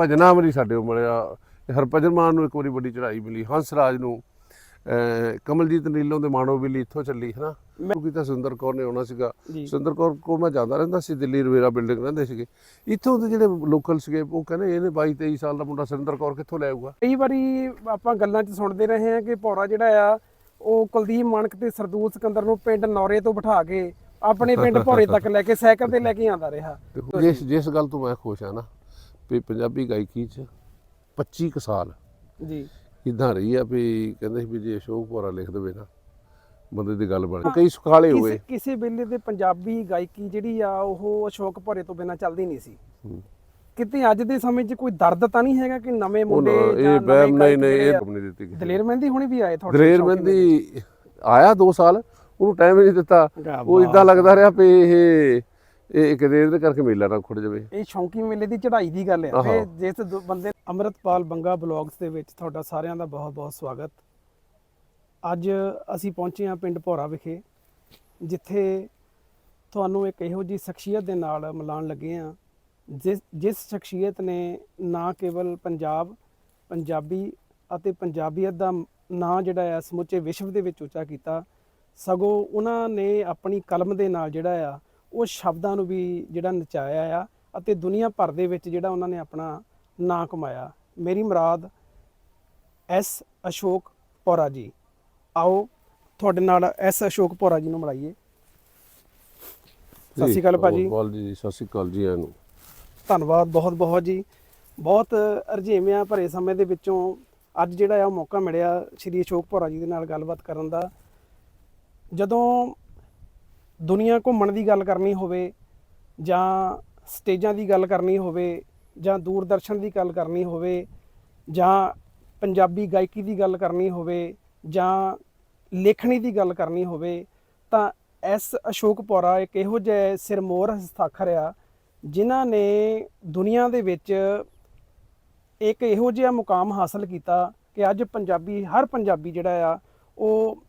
ਭਜਨਾ ਅਮਰੀ ਸਾਡੇ ਮਿਲਿਆ। ਹਰਭਜਨ ਮਾਨ ਨੂੰ ਇੱਕ ਵਾਰੀ ਵੱਡੀ ਚੜ੍ਹਾਈ ਮਿਲੀ ਹੰਸਰਾਜ ਨੂੰ। ਕਮਲਜੀਤ ਨੀਲੋਂ ਦੇ ਮਾਣੋ ਬਿੱਲੀ ਇੱਥੋਂ ਚੱਲੀ ਹਨਾ? ਮੈਂ- ਕਿਉਂਕਿ ਤਾਂ ਸੁੰਦਰ ਕੌਰ ਨੇ ਆਉਣਾ ਸੀਗਾ। ਸੁੰਦਰ ਕੌਰ ਕੋਲ ਮੈਂ ਜਾਂਦਾ ਰਹਿੰਦਾ ਸੀ ਦਿੱਲੀ ਰਵੇਰਾ ਬਿਲਡਿੰਗ ਰਹਿੰਦੇ ਸੀਗੇ। ਇੱਥੋਂ ਦੇ ਜਿਹੜੇ ਲੋਕਲ ਸੀਗੇ ਉਹ ਕਹਿੰਦੇ ਇਹਨੇ 22 23 ਸਾਲ ਦਾ ਮੁੰਡਾ ਸੁਰਿੰਦਰ ਕੌਰ ਕਿੱਥੋਂ ਲੈ ਆਊਗਾ ਕਈ ਵਾਰੀ ਆਪਾਂ ਗੱਲਾਂ 'ਚ ਸੁਣਦੇ ਰਹੇ ਹਾਂ ਕਿ ਭੌਰਾ ਜਿਹੜਾ ਆ ਉਹ ਕੁਲਦੀਪ ਮਾਨਕ ਤੇ ਸਰਦੂਲ ਸਿਕੰਦਰ ਨੂੰ ਪਿੰਡ ਨੌਰੇ ਤੋਂ ਬਿਠਾ ਕੇ ਆਪਣੇ ਪਿੰਡ ਭੌਰੇ ਤੱਕ ਲੈ ਕੇ ਸਾਈਕਲ ਤੇ ਲੈ ਕੇ ਆਂਦਾ ਰਿਹਾ। ਜਿਸ ਜਿਸ ਗੱਲ ਤੋਂ ਮੈਂ ਖੁਸ਼ ਹਾਂ ਨਾ ਵੀ ਪੰਜਾਬੀ ਗਾਇਕੀ 'ਚ 25 ਕੁ ਸਾਲ ਜੀ। ਇਦਾਂ ਰਹੀ ਆ ਵੀ ਕਹਿੰਦੇ ਸੀ ਵੀ ਜੇ ਅਸ਼ੋਕ ਭੋਰਾ ਲਿਖ ਦੇਵੇ ਨਾ ਬੰਦੇ ਦੀ ਗੱਲ ਬਣ ਕਈ ਸੁਖਾਲੇ ਹੋਏ। ਕਿਸੇ ਕਿਸੇ ਵੇਲੇ ਦੇ ਪੰਜਾਬੀ ਗਾਇਕੀ ਜਿਹੜੀ ਆ ਉਹ ਅਸ਼ੋਕ ਭੌਰੇ ਤੋਂ ਬਿਨਾ ਚੱਲਦੀ ਨਹੀਂ ਸੀ। ਹੂੰ। ਕਿਤੇ ਅੱਜ ਦੇ ਸਮੇਂ 'ਚ ਕੋਈ ਦਰਦ ਤਾਂ ਨਹੀਂ ਹੈਗਾ ਕਿ ਨਵੇਂ ਮੁੰਡੇ ਇਹ ਬੈਮ ਨਹੀਂ ਗਾਇਕ ਨਹੀਂ ਜਿਹੜੇ ਇਹ ਆ। ਕੰਮ ਨਹੀਂ ਦਿੱਤੀ ਕਿਸੇ ਦਲੇਰ ਮਹਿੰਦੀ ਹੁਣੀ ਵੀ ਆਏ ਤੁਹਾਡੇ ਦਲੇਰ ਮਹਿੰਦੀ ਆਇਆ 2 ਸਾਲ ਉਹਨੂੰ ਟਾਈਮ ਹੀ ਨਹੀਂ ਦਿੱਤਾ। ਕਿਆ ਉਹ ਇਦਾਂ ਲੱਗਦਾ ਰਿਹਾ ਵੀ ਇਹ ਇਹ ਇੱਕ ਦੇ ਦੇ ਕਰਕੇ ਮੇਲਾ ਨਾ ਖੁੱਟ ਜਾਵੇ। ਇਹ ਸ਼ੌਂਕੀ ਮੇਲੇ ਦੀ ਚੜ੍ਹਾਈ ਦੀ ਗੱਲ ਹੈ। ਤੇ ਜਿਸ ਬੰਦੇ ਅਮਰਤਪਾਲ ਬੰਗਾ ਬਲੌਗਸ ਦੇ ਵਿੱਚ ਤੁਹਾਡਾ ਸਾਰਿਆਂ ਦਾ ਬਹੁਤ-ਬਹੁਤ ਸਵਾਗਤ। ਅੱਜ ਅਸੀਂ ਪਹੁੰਚੇ ਹਾਂ ਪਿੰਡ ਭੌਰਾ ਵਿਖੇ ਜਿੱਥੇ ਤੁਹਾਨੂੰ ਇੱਕ ਇਹੋ ਜੀ ਸ਼ਖਸੀਅਤ ਦੇ ਨਾਲ ਮਿਲਾਉਣ ਲੱਗੇ ਹਾਂ ਜਿਸ ਜਿਸ ਸ਼ਖਸੀਅਤ ਨੇ ਨਾ ਕੇਵਲ ਪੰਜਾਬ ਪੰਜਾਬੀ ਅਤੇ ਪੰਜਾਬੀਅਤ ਦਾ ਨਾਂ ਜਿਹੜਾ ਆ ਸਮੁੱਚੇ ਵਿਸ਼ਵ ਦੇ ਵਿੱਚ ਉੱਚਾ ਕੀਤਾ ਸਗੋਂ ਉਹਨਾਂ ਨੇ ਆਪਣੀ ਕਲਮ ਦੇ ਨਾਲ ਜਿਹੜਾ ਆ ਉਹ ਸ਼ਬਦਾਂ ਨੂੰ ਵੀ ਜਿਹੜਾ ਨਚਾਇਆ ਆ ਅਤੇ ਦੁਨੀਆ ਭਰ ਦੇ ਵਿੱਚ ਜਿਹੜਾ ਉਹਨਾਂ ਨੇ ਆਪਣਾ ਨਾਂ ਕਮਾਇਆ। ਮੇਰੀ ਮੁਰਾਦ ਐਸ ਅਸ਼ੋਕ ਪੌਰਾ ਜੀ। ਆਓ ਤੁਹਾਡੇ ਨਾਲ ਐਸ ਅਸ਼ੋਕ ਪੌਰਾ ਜੀ ਨੂੰ ਮਿਲਾਈਏ। ਸਤਿ ਸ਼੍ਰੀ ਅਕਾਲ ਭਾਜੀ। ਬਾਲ ਜੀ ਸਤਿ ਸ਼੍ਰੀ ਅਕਾਲ ਜੀ ਇਹਨੂੰ ਧੰਨਵਾਦ ਬਹੁਤ ਬਹੁਤ ਜੀ। ਬਹੁਤ ਰੁਝੇਵਿਆਂ ਭਰੇ ਸਮੇਂ ਦੇ ਵਿੱਚੋਂ ਅੱਜ ਜਿਹੜਾ ਆ ਮੌਕਾ ਮਿਲਿਆ ਸ਼੍ਰੀ ਅਸ਼ੋਕ ਭੌਰਾ ਜੀ ਦੇ ਨਾਲ ਗੱਲਬਾਤ ਕਰਨ ਦਾ। ਜਦੋਂ ਦੁਨੀਆ ਘੁੰਮਣ ਦੀ ਗੱਲ ਕਰਨੀ ਹੋਵੇ ਜਾਂ ਸਟੇਜਾਂ ਦੀ ਗੱਲ ਕਰਨੀ ਹੋਵੇ ਜਾਂ ਦੂਰਦਰਸ਼ਨ ਦੀ ਗੱਲ ਕਰਨੀ ਹੋਵੇ ਜਾਂ ਪੰਜਾਬੀ ਗਾਇਕੀ ਦੀ ਗੱਲ ਕਰਨੀ ਹੋਵੇ ਜਾਂ ਲੇਖਣੀ ਦੀ ਗੱਲ ਕਰਨੀ ਹੋਵੇ, ਤਾਂ ਐਸ ਅਸ਼ੋਕ ਪੌਰਾ ਇੱਕ ਇਹੋ ਜਿਹਾ ਸਿਰਮੋਰ ਹਸਤਾਖਰ ਆ, ਜਿਨ੍ਹਾਂ ਨੇ ਦੁਨੀਆ ਦੇ ਵਿੱਚ ਇੱਕ ਇਹੋ ਜਿਹਾ ਮੁਕਾਮ ਹਾਸਲ ਕੀਤਾ ਕਿ ਅੱਜ ਪੰਜਾਬੀ, ਹਰ ਪੰਜਾਬੀ ਜਿਹੜਾ ਆ, ਉਹ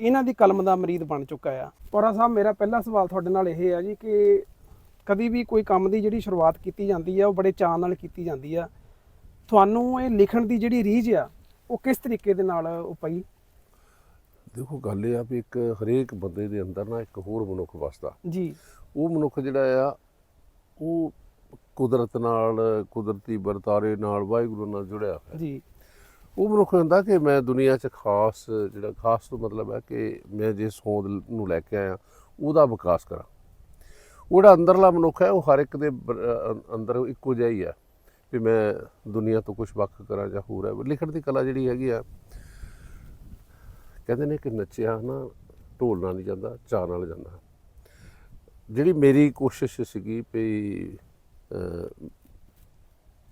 ਇਹਨਾਂ ਦੀ ਕਲਮ ਦਾ ਮਰੀਦ ਬਣ ਚੁੱਕਾ ਆ। ਪੌਰਾ ਸਾਹਿਬ ਮੇਰਾ ਪਹਿਲਾ ਸਵਾਲ ਤੁਹਾਡੇ ਨਾਲ ਇਹ ਆ ਜੀ ਕਿ ਕਦੀ ਵੀ ਕੋਈ ਕੰਮ ਦੀ ਜਿਹੜੀ ਸ਼ੁਰੂਆਤ ਕੀਤੀ ਜਾਂਦੀ ਆ ਉਹ ਬੜੇ ਚਾਅ ਨਾਲ ਕੀਤੀ ਜਾਂਦੀ ਆ। ਤੁਹਾਨੂੰ ਇਹ ਲਿਖਣ ਦੀ ਜਿਹੜੀ ਰੀਝ ਆ ਉਹ ਕਿਸ ਤਰੀਕੇ ਦੇ ਨਾਲ ਉਹ ਪਈ ਦੇਖੋ ਗੱਲ ਇਹ ਆ ਵੀ ਇੱਕ ਹਰੇਕ ਬੰਦੇ ਦੇ ਅੰਦਰ ਨਾ ਇੱਕ ਹੋਰ ਮਨੁੱਖ ਵਸਦਾ। ਜੀ। ਉਹ ਮਨੁੱਖ ਜਿਹੜਾ ਆ ਉਹ ਕੁਦਰਤ ਨਾਲ ਕੁਦਰਤੀ ਵਰਤਾਰੇ ਨਾਲ ਵਾਹਿਗੁਰੂ ਨਾਲ ਜੁੜਿਆ ਹੋਇਆ। ਜੀ। ਉਹ ਮਨੁੱਖ ਹੁੰਦਾ ਕਿ ਮੈਂ ਦੁਨੀਆ 'ਚ ਖਾਸ, ਜਿਹੜਾ ਖਾਸ ਤੋਂ ਮਤਲਬ ਹੈ ਕਿ ਮੈਂ ਜਿਸ ਹੋਂਦ ਨੂੰ ਲੈ ਕੇ ਆਇਆ, ਉਹਦਾ ਵਿਕਾਸ ਕਰਾਂ। ਉਹ ਜਿਹੜਾ ਅੰਦਰਲਾ ਮਨੁੱਖ ਹੈ, ਉਹ ਹਰ ਇੱਕ ਦੇ ਅੰਦਰ ਇੱਕੋ ਜਿਹਾ ਹੀ ਆ ਵੀ ਮੈਂ ਦੁਨੀਆ ਤੋਂ ਕੁਝ ਵੱਖ ਕਰਾਂ ਜਾਂ ਹੋਰ ਹੈ। ਲਿਖਣ ਦੀ ਕਲਾ ਜਿਹੜੀ ਹੈਗੀ ਆ, ਕਹਿੰਦੇ ਨੇ ਕਿ ਨੱਚਿਆ ਨਾ ਢੋਲ ਨਾਲ ਨਹੀਂ ਜਾਂਦਾ ਚਾਹ ਨਾਲ ਜਾਂਦਾ। ਜਿਹੜੀ ਮੇਰੀ ਕੋਸ਼ਿਸ਼ ਸੀਗੀ ਵੀ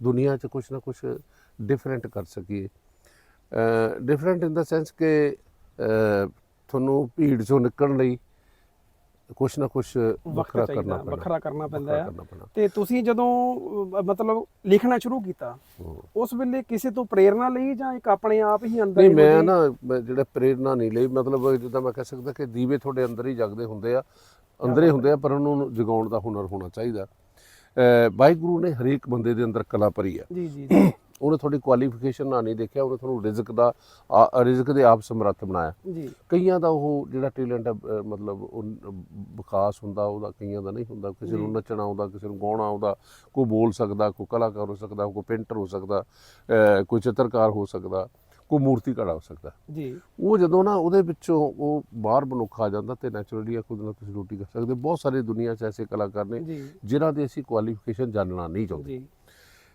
ਦੁਨੀਆ 'ਚ ਕੁਝ ਨਾ ਕੁਝ ਡਿਫਰੈਂਟ ਕਰ ਸਕੀਏ ਡਿਫਰੈਂਟ ਇਨ ਦਾ ਸੈਂਸ ਕਿ ਤੁਹਾਨੂੰ ਭੀੜ ਚੋਂ ਨਿਕਲਣ ਲਈ ਕੁਝ ਨਾ ਕੁਝ ਵੱਖਰਾ ਕਰਨਾ ਪੈਣਾ ਵੱਖਰਾ ਕਰਨਾ ਪੈਂਦਾ ਪੈਣਾ। ਤੇ ਤੁਸੀਂ ਜਦੋਂ ਮਤਲਬ ਲਿਖਣਾ ਸ਼ੁਰੂ ਕੀਤਾ ਹੂੰ। ਉਸ ਵੇਲੇ ਕਿਸੇ ਤੋਂ ਪ੍ਰੇਰਣਾ ਲਈ ਜਾਂ ਇੱਕ ਆਪਣੇ ਆਪ ਹੀ ਅੰਦਰ ਨਹੀਂ ਮੈਂ ਨਾ ਜਿਹੜਾ ਪ੍ਰੇਰਣਾ ਨਹੀਂ ਲਈ ਮਤਲਬ ਜਿੱਦਾਂ ਮੈਂ ਕਹਿ ਸਕਦਾ ਕਿ ਦੀਵੇ ਤੁਹਾਡੇ ਅੰਦਰ ਹੀ ਜਗਦੇ ਹੁੰਦੇ ਆ ਅੰਦਰ ਹੀ ਹੁੰਦੇ ਆ ਪਰ ਉਹਨਾਂ ਨੂੰ ਜਗਾਉਣ ਦਾ ਹੁਨਰ ਹੋਣਾ ਚਾਹੀਦਾ। ਵਾਹਿਗੁਰੂ ਨੇ ਹਰੇਕ ਬੰਦੇ ਦੇ ਅੰਦਰ ਕਲਾ ਭਰੀ ਆ। ਜੀ ਜੀ, ਉਹਨੇ ਤੁਹਾਡੀ ਕੁਆਲੀਫਿਕੇਸ਼ਨ ਨਾਲ ਨਹੀਂ ਦੇਖਿਆ ਉਹਨੇ ਤੁਹਾਨੂੰ ਰਿਜ਼ਕ ਦਾ ਆ- ਰਿਜ਼ਕ ਦੇ ਆਪ ਸਮਰੱਥ ਬਣਾਇਆ। ਜੀ। ਕਈਆਂ ਦਾ ਉਹ ਜਿਹੜਾ ਟੈਲੈਂਟ ਹੈ ਮਤਲਬ ਉਹ ਨ- ਵਿਕਾਸ ਹੁੰਦਾ ਉਹਦਾ ਕਈਆਂ ਦਾ ਨਹੀਂ ਹੁੰਦਾ। ਕਿਸੇ ਨੂੰ ਜੀ। ਨੱਚਣਾ ਆਉਂਦਾ ਕਿਸੇ ਨੂੰ ਗਾਉਣਾ ਆਉਂਦਾ ਕੋਈ ਬੋਲ ਸਕਦਾ ਕੋਈ ਕਲਾਕਾਰ ਹੋ ਸਕਦਾ ਕੋਈ ਪੇਂਟਰ ਹੋ ਸਕਦਾ ਕੋਈ ਚਿੱਤਰਕਾਰ ਹੋ ਸਕਦਾ ਕੋਈ ਮੂਰਤੀ ਘੜਾ ਹੋ ਸਕਦਾ। ਜੀ। ਉਹ ਜਦੋਂ ਨਾ ਉਹਦੇ ਵਿੱਚੋਂ ਉਹ ਬਾਹਰ ਮਨੁੱਖ ਆ ਜਾਂਦਾ ਤੇ ਨੈਚੁਰਲੀ ਆ ਖੁਦ ਨਾ ਤੁਸੀਂ ਰੋਟੀ ਕਰ ਸਕਦੇ। ਬਹੁਤ ਸਾਰੇ ਦੁਨੀਆ 'ਚ ਐਸੇ ਕਲਾਕਾਰ ਨੇ ਜੀ। ਜਿਨ੍ਹਾਂ ਦੀ ਅਸੀਂ ਕੁਆਲੀਫਿਕੇਸ਼ਨ ਜਾਣਨਾ ਨਹੀਂ ਚਾਹੁੰਦੇ। ਜੀ।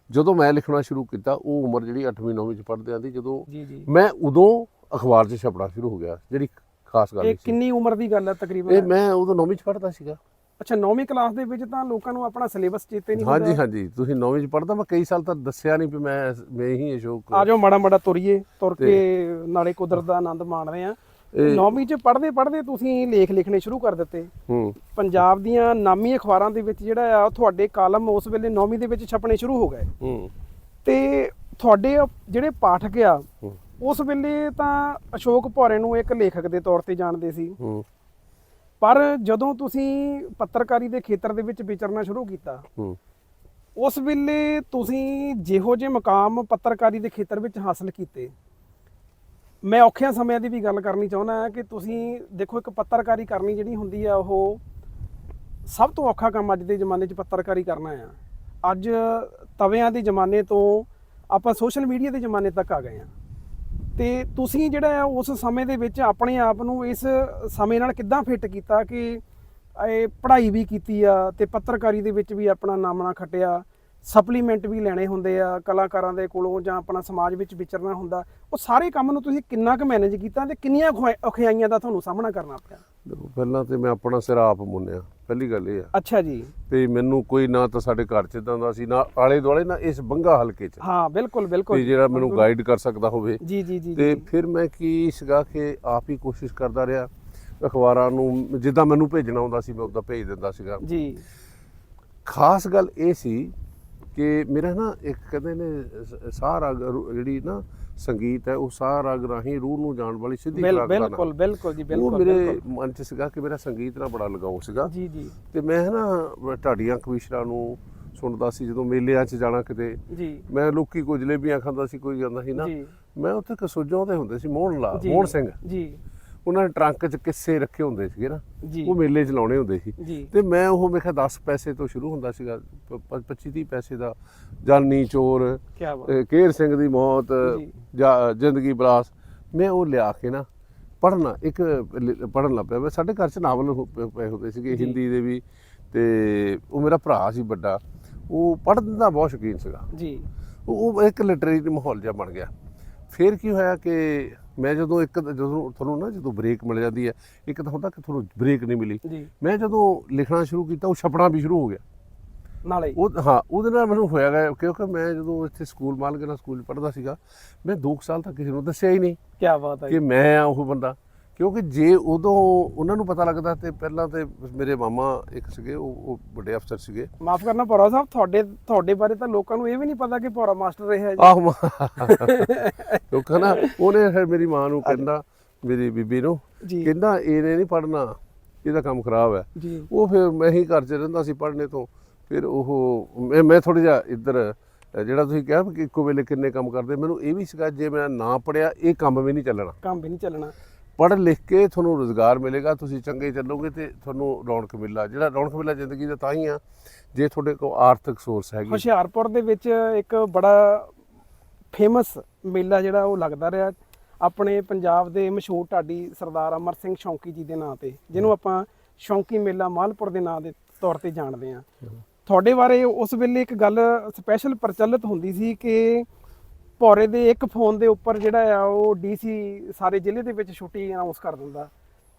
ਜਦੋਂ ਮੈਂ ਲਿਖਣਾ ਸ਼ੁਰੂ ਕੀਤਾ ਉਹ ਉਮਰ ਜਿਹੜੀ 8ਵੀਂ 9ਵੀਂ 'ਚ ਪੜ੍ਹਦੇ ਆਂਦੀ ਜਦੋਂ ਮੈਂ ਉਦੋਂ ਅਖਬਾਰ 'ਚ ਛਪਣਾ ਸ਼ੁਰੂ ਹੋ ਗਿਆ ਜਿਹੜੀ ਖਾਸ ਗੱਲ ਇਹ ਕਿੰਨੀ ਉਮਰ ਦੀ ਗੱਲ ਹੈ ਇਹ ਤਕਰੀਬਨ ਮੈਂ ਉਦੋਂ 9ਵੀਂ 'ਚ ਪੜ੍ਹਦਾ ਸੀਗਾ। ਅੱਛਾ 9ਵੀਂ ਕਲਾਸ ਦੇ ਵਿੱਚ ਤਾਂ ਲੋਕਾਂ ਨੂੰ ਆਪਣਾ ਸਿਲੇਬਸ ਚੇਤੇ ਨਹੀਂ ਹੁੰਦਾ। ਹਾਂਜੀ ਹਾਂਜੀ। ਤੁਸੀਂ 9ਵੀਂ 'ਚ ਪੜ੍ਹਦਾ ਮੈਂ ਕਈ ਸਾਲ ਤੱਕ ਦੱਸਿਆ ਨਹੀਂ ਵੀ ਮੈਂ ਮੈਂ ਹੀ ਅਸ਼ੋਕ ਆ ਜਾਓ ਮਾੜਾ ਮਾੜਾ ਤੁਰੀਏ ਤੁਰ ਤੇ- ਕੇ ਨਾਲੇ ਕੁਦਰਤ ਦਾ ਆਨੰਦ ਮਾਣ ਰਹੇ ਆ 9ਵੀਂ ਚ ਪੜ੍ਹਦੇ ਪੜ੍ਹਦੇ ਤੁਸੀਂ ਲੇਖ ਲਿਖਣੇ ਸ਼ੁਰੂ ਕਰ ਦਿੱਤੇ। ਹੂੰ। ਪੰਜਾਬ ਦੀਆਂ ਨਾਮੀ ਅਖਬਾਰਾਂ ਦੇ ਵਿੱਚ ਜਿਹੜਾ ਆ ਤੁਹਾਡੇ ਕਾਲਮ ਉਸ ਵੇਲੇ 9ਵੀਂ ਦੇ ਵਿੱਚ ਛਪਣੇ ਸ਼ੁਰੂ ਹੋ ਗਏ। ਹੂੰ। ਤੇ ਤੁਹਾਡੇ ਜਿਹੜੇ ਪਾਠਕ ਆ। ਉਸ ਵੇਲੇ ਤਾਂ ਅਸ਼ੋਕ ਭੌਰੇ ਨੂੰ ਇੱਕ ਲੇਖਕ ਦੇ ਤੌਰ ਤੇ ਜਾਣਦੇ ਸੀ। ਹੂੰ। ਪਰ ਜਦੋਂ ਤੁਸੀਂ ਪੱਤਰਕਾਰੀ ਦੇ ਖੇਤਰ ਦੇ ਵਿੱਚ ਵਿਚਰਨਾ ਸ਼ੁਰੂ ਕੀਤਾ ਹੂੰ। ਉਸ ਵੇਲੇ ਤੁਸੀਂ ਜਿਹੋ ਜਿਹੇ ਮਕਾਮ ਪੱਤਰਕਾਰੀ ਦੇ ਖੇਤਰ ਵਿੱਚ ਹਾਸਲ ਕੀਤੇ ਮੈਂ ਔਖਿਆਂ ਸਮਿਆਂ ਦੀ ਵੀ ਗੱਲ ਕਰਨੀ ਚਾਹੁੰਦਾ ਹਾਂ ਕਿ ਤੁਸੀਂ ਦੇਖੋ ਇੱਕ ਪੱਤਰਕਾਰੀ ਕਰਨੀ ਜਿਹੜੀ ਹੁੰਦੀ ਆ, ਉਹ ਸਭ ਤੋਂ ਔਖਾ ਕੰਮ ਅੱਜ ਦੇ ਜ਼ਮਾਨੇ 'ਚ ਪੱਤਰਕਾਰੀ ਕਰਨਾ ਆ। ਅੱਜ ਤਵਿਆਂ ਦੇ ਜ਼ਮਾਨੇ ਤੋਂ ਆਪਾਂ ਸੋਸ਼ਲ ਮੀਡੀਆ ਦੇ ਜ਼ਮਾਨੇ ਤੱਕ ਆ ਗਏ ਆ। ਤੇ ਤੁਸੀਂ ਜਿਹੜਾ ਆ, ਉਸ ਸਮੇਂ ਦੇ ਵਿੱਚ ਆਪਣੇ ਆਪ ਨੂੰ ਇਸ ਸਮੇਂ ਨਾਲ ਕਿੱਦਾਂ ਫਿੱਟ ਕੀਤਾ ਕਿ ਇਹ ਪੜ੍ਹਾਈ ਵੀ ਕੀਤੀ ਆ ਤੇ ਪੱਤਰਕਾਰੀ ਦੇ ਵਿੱਚ ਵੀ ਆਪਣਾ ਨਾਮਣਾ ਖੱਟਿਆ ਸਪਲੀਮੈਂਟ ਵੀ ਲੈਣੇ ਹੁੰਦੇ ਆ ਕਲਾਕਾਰਾਂ ਦੇ ਕੋਲੋਂ ਜਾਂ ਆਪਣਾ ਸਮਾਜ ਵਿੱਚ ਵਿਚਰਨਾ ਹੁੰਦਾ ਉਹ ਸਾਰੇ ਕੰਮ ਨੂੰ ਤੁਸੀਂ ਕਿੰਨਾ ਕੁ ਮੈਨੇਜ ਕੀਤਾ ਤੇ ਕਿੰਨੀਆਂ ਖੁਆ- ਔਖਿਆਈਆਂ ਦਾ ਤੁਹਾਨੂੰ ਸਾਹਮਣਾ ਕਰਨਾ ਪਿਆ? ਦੇਖੋ ਪਹਿਲਾਂ ਤੇ ਮੈਂ ਆਪਣਾ ਸਿਰ ਆਪ ਮੁੰਨਿਆ ਪਹਿਲੀ ਗੱਲ ਇਹ ਆ। ਅੱਛਾ ਜੀ। ਵੀ ਮੈਨੂੰ ਕੋਈ ਨਾ ਤਾਂ ਸਾਡੇ ਘਰ ਚ ਇਦਾਂ ਦਾ ਸੀ ਨਾ ਆਲੇ ਦੁਆਲੇ ਨਾ ਇਸ ਬੰਗਾ ਹਲਕੇ ਚ। ਹਾਂ ਬਿਲਕੁਲ ਬਿਲਕੁਲ। ਵੀ ਜਿਹੜਾ ਮੈਨੂੰ ਗਾਈਡ ਕਰ ਸਕਦਾ ਹੋਵੇ। ਜੀ ਜੀ ਜੀ ਤੇ। ਫਿਰ ਮੈਂ ਕੀ ਸੀਗਾ ਕਿ ਆਪ ਹੀ ਕੋਸ਼ਿਸ਼ ਕਰਦਾ ਰਿਹਾ। ਅਖਬਾਰਾਂ ਨੂੰ ਜਿੱਦਾਂ ਮੈਨੂੰ ਭੇਜਣਾ ਹੁੰਦਾ ਸੀ ਮੈਂ ਉਦਾਂ ਭੇਜ ਦਿੰਦਾ ਸੀਗਾ। ਜੀ। ਖਾਸ ਗੱਲ ਇਹ ਸੀ ਕਿ ਮੇਰਾ ਨਾ ਇੱਕ ਕਹਿੰਦੇ ਨੇ ਸ- ਸਾਹ ਰਾਗ ਰੂ- ਜਿਹੜੀ ਨਾ ਸੰਗੀਤ ਹੈ ਉਹ ਸਾਹ ਰਾਗ ਰਾਹੀਂ ਰੂਹ ਨੂੰ ਜਾਣ ਵਾਲੀ ਸਿੱਧੀ ਖੁਰਾਕ ਦਾ। ਬਿਲਕੁਲ ਬਿਲਕੁਲ ਜੀ ਉਹ ਬਿਲਕੁਲ ਮੇਰੇ। ਮਨ 'ਚ ਸੀਗਾ ਕਿ ਮੇਰਾ ਸੰਗੀਤ ਨਾਲ ਬੜਾ ਲਗਾਓ ਸੀਗਾ। ਜੀ ਜੀ। ਤੇ ਮੈਂ ਨਾ ਢਾਡੀਆਂ ਕਵੀਸ਼ਰਾਂ ਨੂੰ ਸੁਣਦਾ ਸੀ ਜਦੋਂ ਮੇਲਿਆਂ 'ਚ ਜਾਣਾ ਕਿਤੇ। ਜੀ। ਮੈਂ ਲੋਕੀ ਕੋਈ ਜਲੇਬੀਆਂ ਖਾਂਦਾ ਸੀ ਕੋਈ ਜਾਂਦਾ ਸੀ ਨਾ। ਮੈਂ ਉੱਥੇ ਕਸੂਜੋਂ ਦੇ ਹੁੰਦੇ ਸੀ ਮੋਹਨ ਲਾ ਜੀ। ਮੋਹਨ ਸਿੰਘ। ਜੀ। ਉਹਨਾਂ ਨੇ ਟਰੰਕ 'ਚ ਕਿੱਸੇ ਰੱਖੇ ਹੁੰਦੇ ਸੀਗੇ ਨਾ ਉਹ ਮੇਲੇ 'ਚ ਲਾਉਣੇ ਹੁੰਦੇ ਸੀ। ਤੇ ਮੈਂ ਉਹ ਮੇਰੇ ਖਿਆਲ 10 ਪੈਸੇ ਤੋਂ ਸ਼ੁਰੂ ਹੁੰਦਾ ਸੀਗਾ 25 30 ਪੈਸੇ ਦਾ ਜਾਨੀ ਚੋਰ ਕੇਰ ਸਿੰਘ ਦੀ ਮੌਤ ਜ਼ਿੰਦਗੀ ਬਲਾਸ ਮੈਂ ਉਹ ਲਿਆ ਕੇ ਨਾ ਪੜ੍ਹਨਾ ਇੱਕ ਪੜਨ ਲੱਗ ਪਿਆ। ਮੈਂ ਸਾਡੇ ਘਰ 'ਚ ਨਾਵਲ ਪਏ ਹੁੰਦੇ ਸੀਗੇ। ਹਿੰਦੀ ਦੇ ਵੀ ਤੇ ਉਹ ਮੇਰਾ ਭਰਾ ਸੀ ਵੱਡਾ ਉਹ ਪੜ੍ਹਨ ਦਾ ਬਹੁਤ ਸ਼ੌਕੀਨ ਸੀਗਾ। ਜੀ। ਉਹ ਇੱਕ ਲਿਟਰੇਰੀ ਮਾਹੌਲ ਜਿਹਾ ਬਣ ਗਿਆ। ਫਿਰ ਕੀ ਹੋਇਆ ਕਿ ਮੈਂ ਜਦੋਂ ਇੱਕ ਜਦੋਂ ਤੁਹਾਨੂੰ ਨਾ ਜਦੋਂ ਬ੍ਰੇਕ ਮਿਲ ਜਾਂਦੀ ਹੈ ਇੱਕ ਤਾਂ ਹੁੰਦਾ ਕਿ ਤੁਹਾਨੂੰ ਬ੍ਰੇਕ ਨਹੀਂ ਮਿਲੀ। ਜੀ। ਮੈਂ ਜਦੋਂ ਲਿਖਣਾ ਸ਼ੁਰੂ ਕੀਤਾ ਉਹ ਛਪਣਾ ਵੀ ਸ਼ੁਰੂ ਹੋ ਗਿਆ। ਨਾਲੇ। ਉਹ ਹਾਂ ਉਹਦੇ ਨਾਲ ਮੈਨੂੰ ਹੋਇਆ ਗਿਆ ਕਿਉਂਕਿ ਮੈਂ ਜਦੋਂ ਇੱਥੇ ਸਕੂਲ ਮਾਲਕਨਾ ਸਕੂਲ ਪੜ੍ਹਦਾ ਸੀਗਾ ਮੈਂ 2 ਸਾਲ ਤੱਕ ਕਿਸੇ ਨੂੰ ਦੱਸਿਆ ਹੀ ਨਹੀਂ ਕੀ ਬਾਤ ਹੈ ਕਿ ਮੈਂ ਆ ਉਹ ਬੰਦਾ। ਕਿਉਂਕਿ ਜੇ ਉਦੋਂ ਉਹਨਾਂ ਨੂੰ ਪਤਾ ਲੱਗਦਾ ਤੇ ਪਹਿਲਾਂ ਤੇ ਮੇਰੇ ਮਾਮਾ ਇੱਕ ਸੀਗੇ ਉਹ ਉਹ ਵੱਡੇ ਅਫਸਰ ਸੀਗੇ। ਮਾਫ ਕਰਨਾ ਪੌਰਾ ਸਾਹਿਬ ਤੁਹਾਡੇ ਤੁਹਾਡੇ ਬਾਰੇ ਤਾਂ ਲੋਕਾਂ ਨੂੰ ਇਹ ਵੀ ਨਹੀਂ ਪਤਾ ਕਿ ਪੌਰਾ ਮਾਸਟਰ ਰਿਹਾ ਜੀ। ਆਹ ਲੋਕਾਂ ਨਾ ਉਹਨੇ ਫਿਰ ਮੇਰੀ ਮਾਂ ਨੂੰ ਕਹਿੰਦਾ ਮੇਰੀ ਬੀਬੀ ਨੂੰ ਕਹਿੰਦਾ ਇਹਨੇ ਨਹੀਂ ਪੜਨਾ ਇਹਦਾ ਕੰਮ ਖਰਾਬ ਹੈ। ਉਹ ਫਿਰ ਮੈਂ ਹੀ ਘਰ 'ਚ ਰਹਿੰਦਾ ਸੀ ਪੜ੍ਹਨੇ ਤੋਂ ਫਿਰ ਉਹ ਮੈਂ ਮੈਂ ਥੋੜਾ ਜਿਹਾ ਇੱਧਰ ਜਿਹੜਾ ਤੁਸੀਂ ਕਿਹਾ ਕਿ ਇੱਕੋ ਵੇਲੇ ਕਿੰਨੇ ਕੰਮ ਕਰਦੇ ਮੈਨੂੰ ਇਹ ਵੀ ਸੀਗਾ ਜੇ ਮੈਂ ਨਾ ਪੜਿਆ ਇਹ ਕੰਮ ਵੀ ਨਹੀਂ ਚੱਲਣਾ। ਕੰਮ ਵੀ ਨਹੀਂ ਚੱਲਣਾ। ਪੜ੍ਹ ਲਿਖ ਕੇ ਤੁਹਾਨੂੰ ਰੋਜ਼ਗਾਰ ਮਿਲੇਗਾ ਤੁਸੀਂ ਚੰਗੇ ਚੱਲੋਗੇ ਤੇ ਤੁਹਾਨੂੰ ਰੌਣਕ ਮਿਲਣਾ ਜਿਹੜਾ ਰੌਣਕ ਮਿਲਣਾ ਜ਼ਿੰਦਗੀ ਦਾ ਤਾਂ ਹੀ ਆ ਜੇ ਤੁਹਾਡੇ ਕੋਲ ਆਰਥਿਕ ਸੋਰਸ ਹੈਗੀ। ਹੁਸ਼ਿਆਰਪੁਰ ਦੇ ਵਿੱਚ ਇੱਕ ਬੜਾ ਫੇਮਸ ਮੇਲਾ ਜਿਹੜਾ ਉਹ ਲੱਗਦਾ ਰਿਹਾ ਆਪਣੇ ਪੰਜਾਬ ਦੇ ਮਸ਼ਹੂਰ ਢਾਡੀ ਸਰਦਾਰ ਅਮਰ ਸਿੰਘ ਸ਼ੌਂਕੀ ਜੀ ਦੇ ਨਾਂ ਤੇ ਜਿਹਨੂੰ ਆਪਾਂ ਸ਼ੌਂਕੀ ਮੇਲਾ ਮਾਲਪੁਰ ਦੇ ਨਾਂ ਦੇ ਤੌਰ ਤੇ ਜਾਣਦੇ ਆ ਤੁਹਾਡੇ ਬਾਰੇ ਉਸ ਵੇਲੇ ਇੱਕ ਗੱਲ ਸਪੈਸ਼ਲ ਪ੍ਰਚਲਿਤ ਹੁੰਦੀ ਸੀ ਕਿ ਭੌਰੇ ਦੇ ਇੱਕ ਫੋਨ ਦੇ ਉੱਪਰ ਜਿਹੜਾ ਆ ਉਹ ਡੀਸੀ ਸਾਰੇ ਜ਼ਿਲ੍ਹੇ ਦੇ ਵਿੱਚ ਛੁੱਟੀ ਅਨਾਉਂਸ ਕਰ ਦਿੰਦਾ।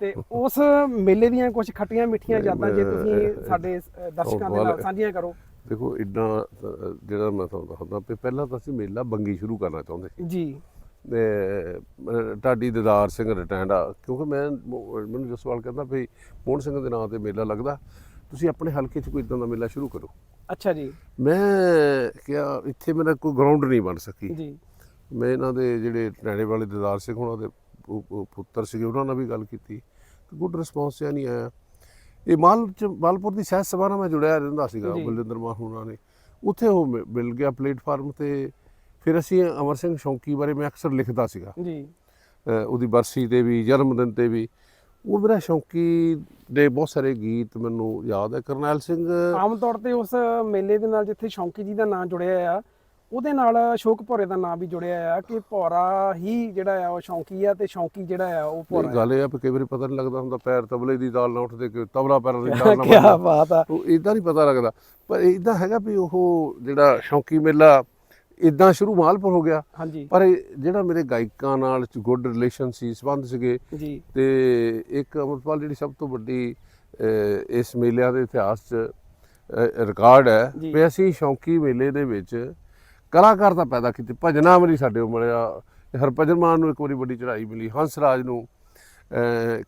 ਤੇ ਉਸ ਮੇਲੇ ਦੀਆਂ ਕੁਝ ਖੱਟੀਆਂ ਮਿੱਠੀਆਂ ਯਾਦਾਂ ਜੇ ਤੁਸੀਂ ਸਾਡੇ ਦਰਸ਼ਕਾਂ ਦੇ ਨਾਲ ਸਾਂਝੀਆਂ ਕਰੋ। ਦੇਖੋ ਇਦਾਂ ਜਿਹੜਾ ਮੈਂ ਤੁਹਾਨੂੰ ਦੱਸਦਾ ਵੀ ਪਹਿਲਾਂ ਤਾਂ ਅਸੀਂ ਮੇਲਾ ਬੰਗੀ ਸ਼ੁਰੂ ਕਰਨਾ ਚਾਹੁੰਦੇ ਸੀ। ਜੀ। ਤੇ ਢਾਡੀ ਦਿਦਾਰ ਸਿੰਘ ਰਿਟੈਂਡ ਆ ਕਿਉਂਕਿ ਮੈਂ ਮ- ਮੈਨੂੰ ਜਸਵਾਲ ਕਹਿੰਦਾ ਵੀ ਮੋਹਨ ਸਿੰਘ ਦੇ ਨਾਂ ਤੇ ਮੇਲਾ ਲੱਗਦਾ। ਤੁਸੀਂ ਆਪਣੇ ਹਲਕੇ 'ਚ ਕੋਈ ਇਦਾਂ ਦਾ ਮੇਲਾ ਸ਼ੁਰੂ ਕਰੋ। ਅੱਛਾ ਜੀ। ਮੈਂ ਕਿਹਾ ਇੱਥੇ ਮੇਰਾ ਕੋਈ ਗਰਾਊਂਡ ਨਹੀਂ ਬਣ ਸਕੀ। ਜੀ। ਮੈਂ ਇਹਨਾਂ ਦੇ ਜਿਹੜੇ ਟੈਣੇ ਵਾਲੇ ਦਿਦਾਰ ਸਿੰਘ ਉਹਨਾਂ ਦੇ ਪੁੱਤਰ ਸੀਗੇ ਉਹਨਾਂ ਨਾਲ ਵੀ ਗੱਲ ਕੀਤੀ। ਗੁੱਡ ਰਿਸਪੌਂਸ ਜਿਹਾ ਨਹੀਂ ਆਇਆ। ਇਹ ਮਾਲ ਚ ਮਾਲਪੁਰ ਦੀ ਸਹਿਤ ਸਭਾ ਨਾਲ ਮੈਂ ਜੁੜਿਆ ਰਹਿੰਦਾ ਸੀਗਾ ਜੀ। ਬਲਜਿੰਦਰ ਮਾਨ ਹੋਣਾ ਨੇ। ਉੱਥੇ ਉਹ ਮਿਲ ਗਿਆ ਪਲੇਟਫਾਰਮ ਤੇ। ਫਿਰ ਅਸੀਂ ਅਮਰ ਸਿੰਘ ਸ਼ੌਂਕੀ ਬਾਰੇ ਮੈਂ ਅਕਸਰ ਲਿਖਦਾ ਸੀਗਾ। ਜੀ। ਉਹਦੀ ਬਰਸੀ ਤੇ ਵੀ ਜਨਮ ਦਿਨ ਤੇ ਵੀ। ਉਹ ਮੇਰਾ ਸ਼ੌਂਕੀ ਦੇ ਬਹੁਤ ਸਾਰੇ ਗੀਤ ਮੈਨੂੰ ਯਾਦ ਹੈ ਕਰਨੈਲ ਸਿੰਘ ਆਮ ਤੌਰ ਤੇ ਉਸ ਮੇਲੇ ਦੇ ਨਾਲ ਜਿੱਥੇ ਸ਼ੌਂਕੀ ਜੀ ਦਾ ਨਾਮ ਜੁੜਿਆ ਆ ਉਹਦੇ ਨਾਲ ਅਸ਼ੋਕ ਭੌਰੇ ਦਾ ਨਾਮ ਵੀ ਜੁੜਿਆ ਆ ਕਿ ਭੌਰਾ ਹੀ ਜਿਹੜਾ ਆ ਉਹ ਸ਼ੌਂਕੀ ਆ ਤੇ ਸ਼ੌਂਕੀ ਜਿਹੜਾ ਆ ਉਹ ਇਹ ਭੌਰਾ ਗੱਲ ਇਹ ਆ ਵੀ ਕਈ ਵਾਰੀ ਪਤਾ ਨਹੀਂ ਲੱਗਦਾ ਹੁੰਦਾ ਪੈਰ ਤਬਲੇ ਦੀ ਤਾਲ ਨਾਲ ਉੱਠਦੇ ਕਿ ਤਬਲਾ ਪੈਰਾਂ ਦੀ ਤਾਲ ਨਾਲ ਕੀ। ਬਾਤ ਆ। ਉਹ ਇਦਾਂ ਨਹੀਂ ਪਤਾ ਲੱਗਦਾ। ਪਰ ਇਦਾਂ ਹੈਗਾ ਵੀ ਉਹ ਜਿਹੜਾ ਸ਼ੌਂਕੀ ਮੇਲਾ ਇਦਾਂ ਸ਼ੁਰੂ ਮਾਲਪੁਰ ਹੋ ਗਿਆ। ਹਾਂਜੀ। ਪਰ ਜਿਹੜਾ ਮੇਰੇ ਗਾਇਕਾਂ ਨਾਲ ਗੁੱਡ ਰਿਲੇਸ਼ਨ ਸੀ ਸੰਬੰਧ ਸੀਗੇ ਜੀ। ਤੇ ਇੱਕ ਅਮਰਪਾਲ ਜਿਹੜੀ ਸਭ ਤੋਂ ਵੱਡੀ ਇਸ ਮੇਲਿਆਂ ਦੇ ਇਤਿਹਾਸ 'ਚ ਰਿਕਾਰਡ ਹੈ। ਵੀ ਅਸੀਂ ਸ਼ੌਂਕੀ ਮੇਲੇ ਦੇ ਵਿੱਚ ਕਲਾਕਾਰ ਤਾਂ ਪੈਦਾ ਕੀਤੇ। ਭਜਨਾਂ ਵਾਲੀ ਸਾਡੇ ਉਹ ਮਿਲਿਆ ਹਰਭਜਨ ਮਾਨ ਨੂੰ ਇੱਕ ਵਾਰੀ ਵੱਡੀ ਚੜ੍ਹਾਈ ਮਿਲੀ ਹੰਸ ਰਾਜ ਨੂੰ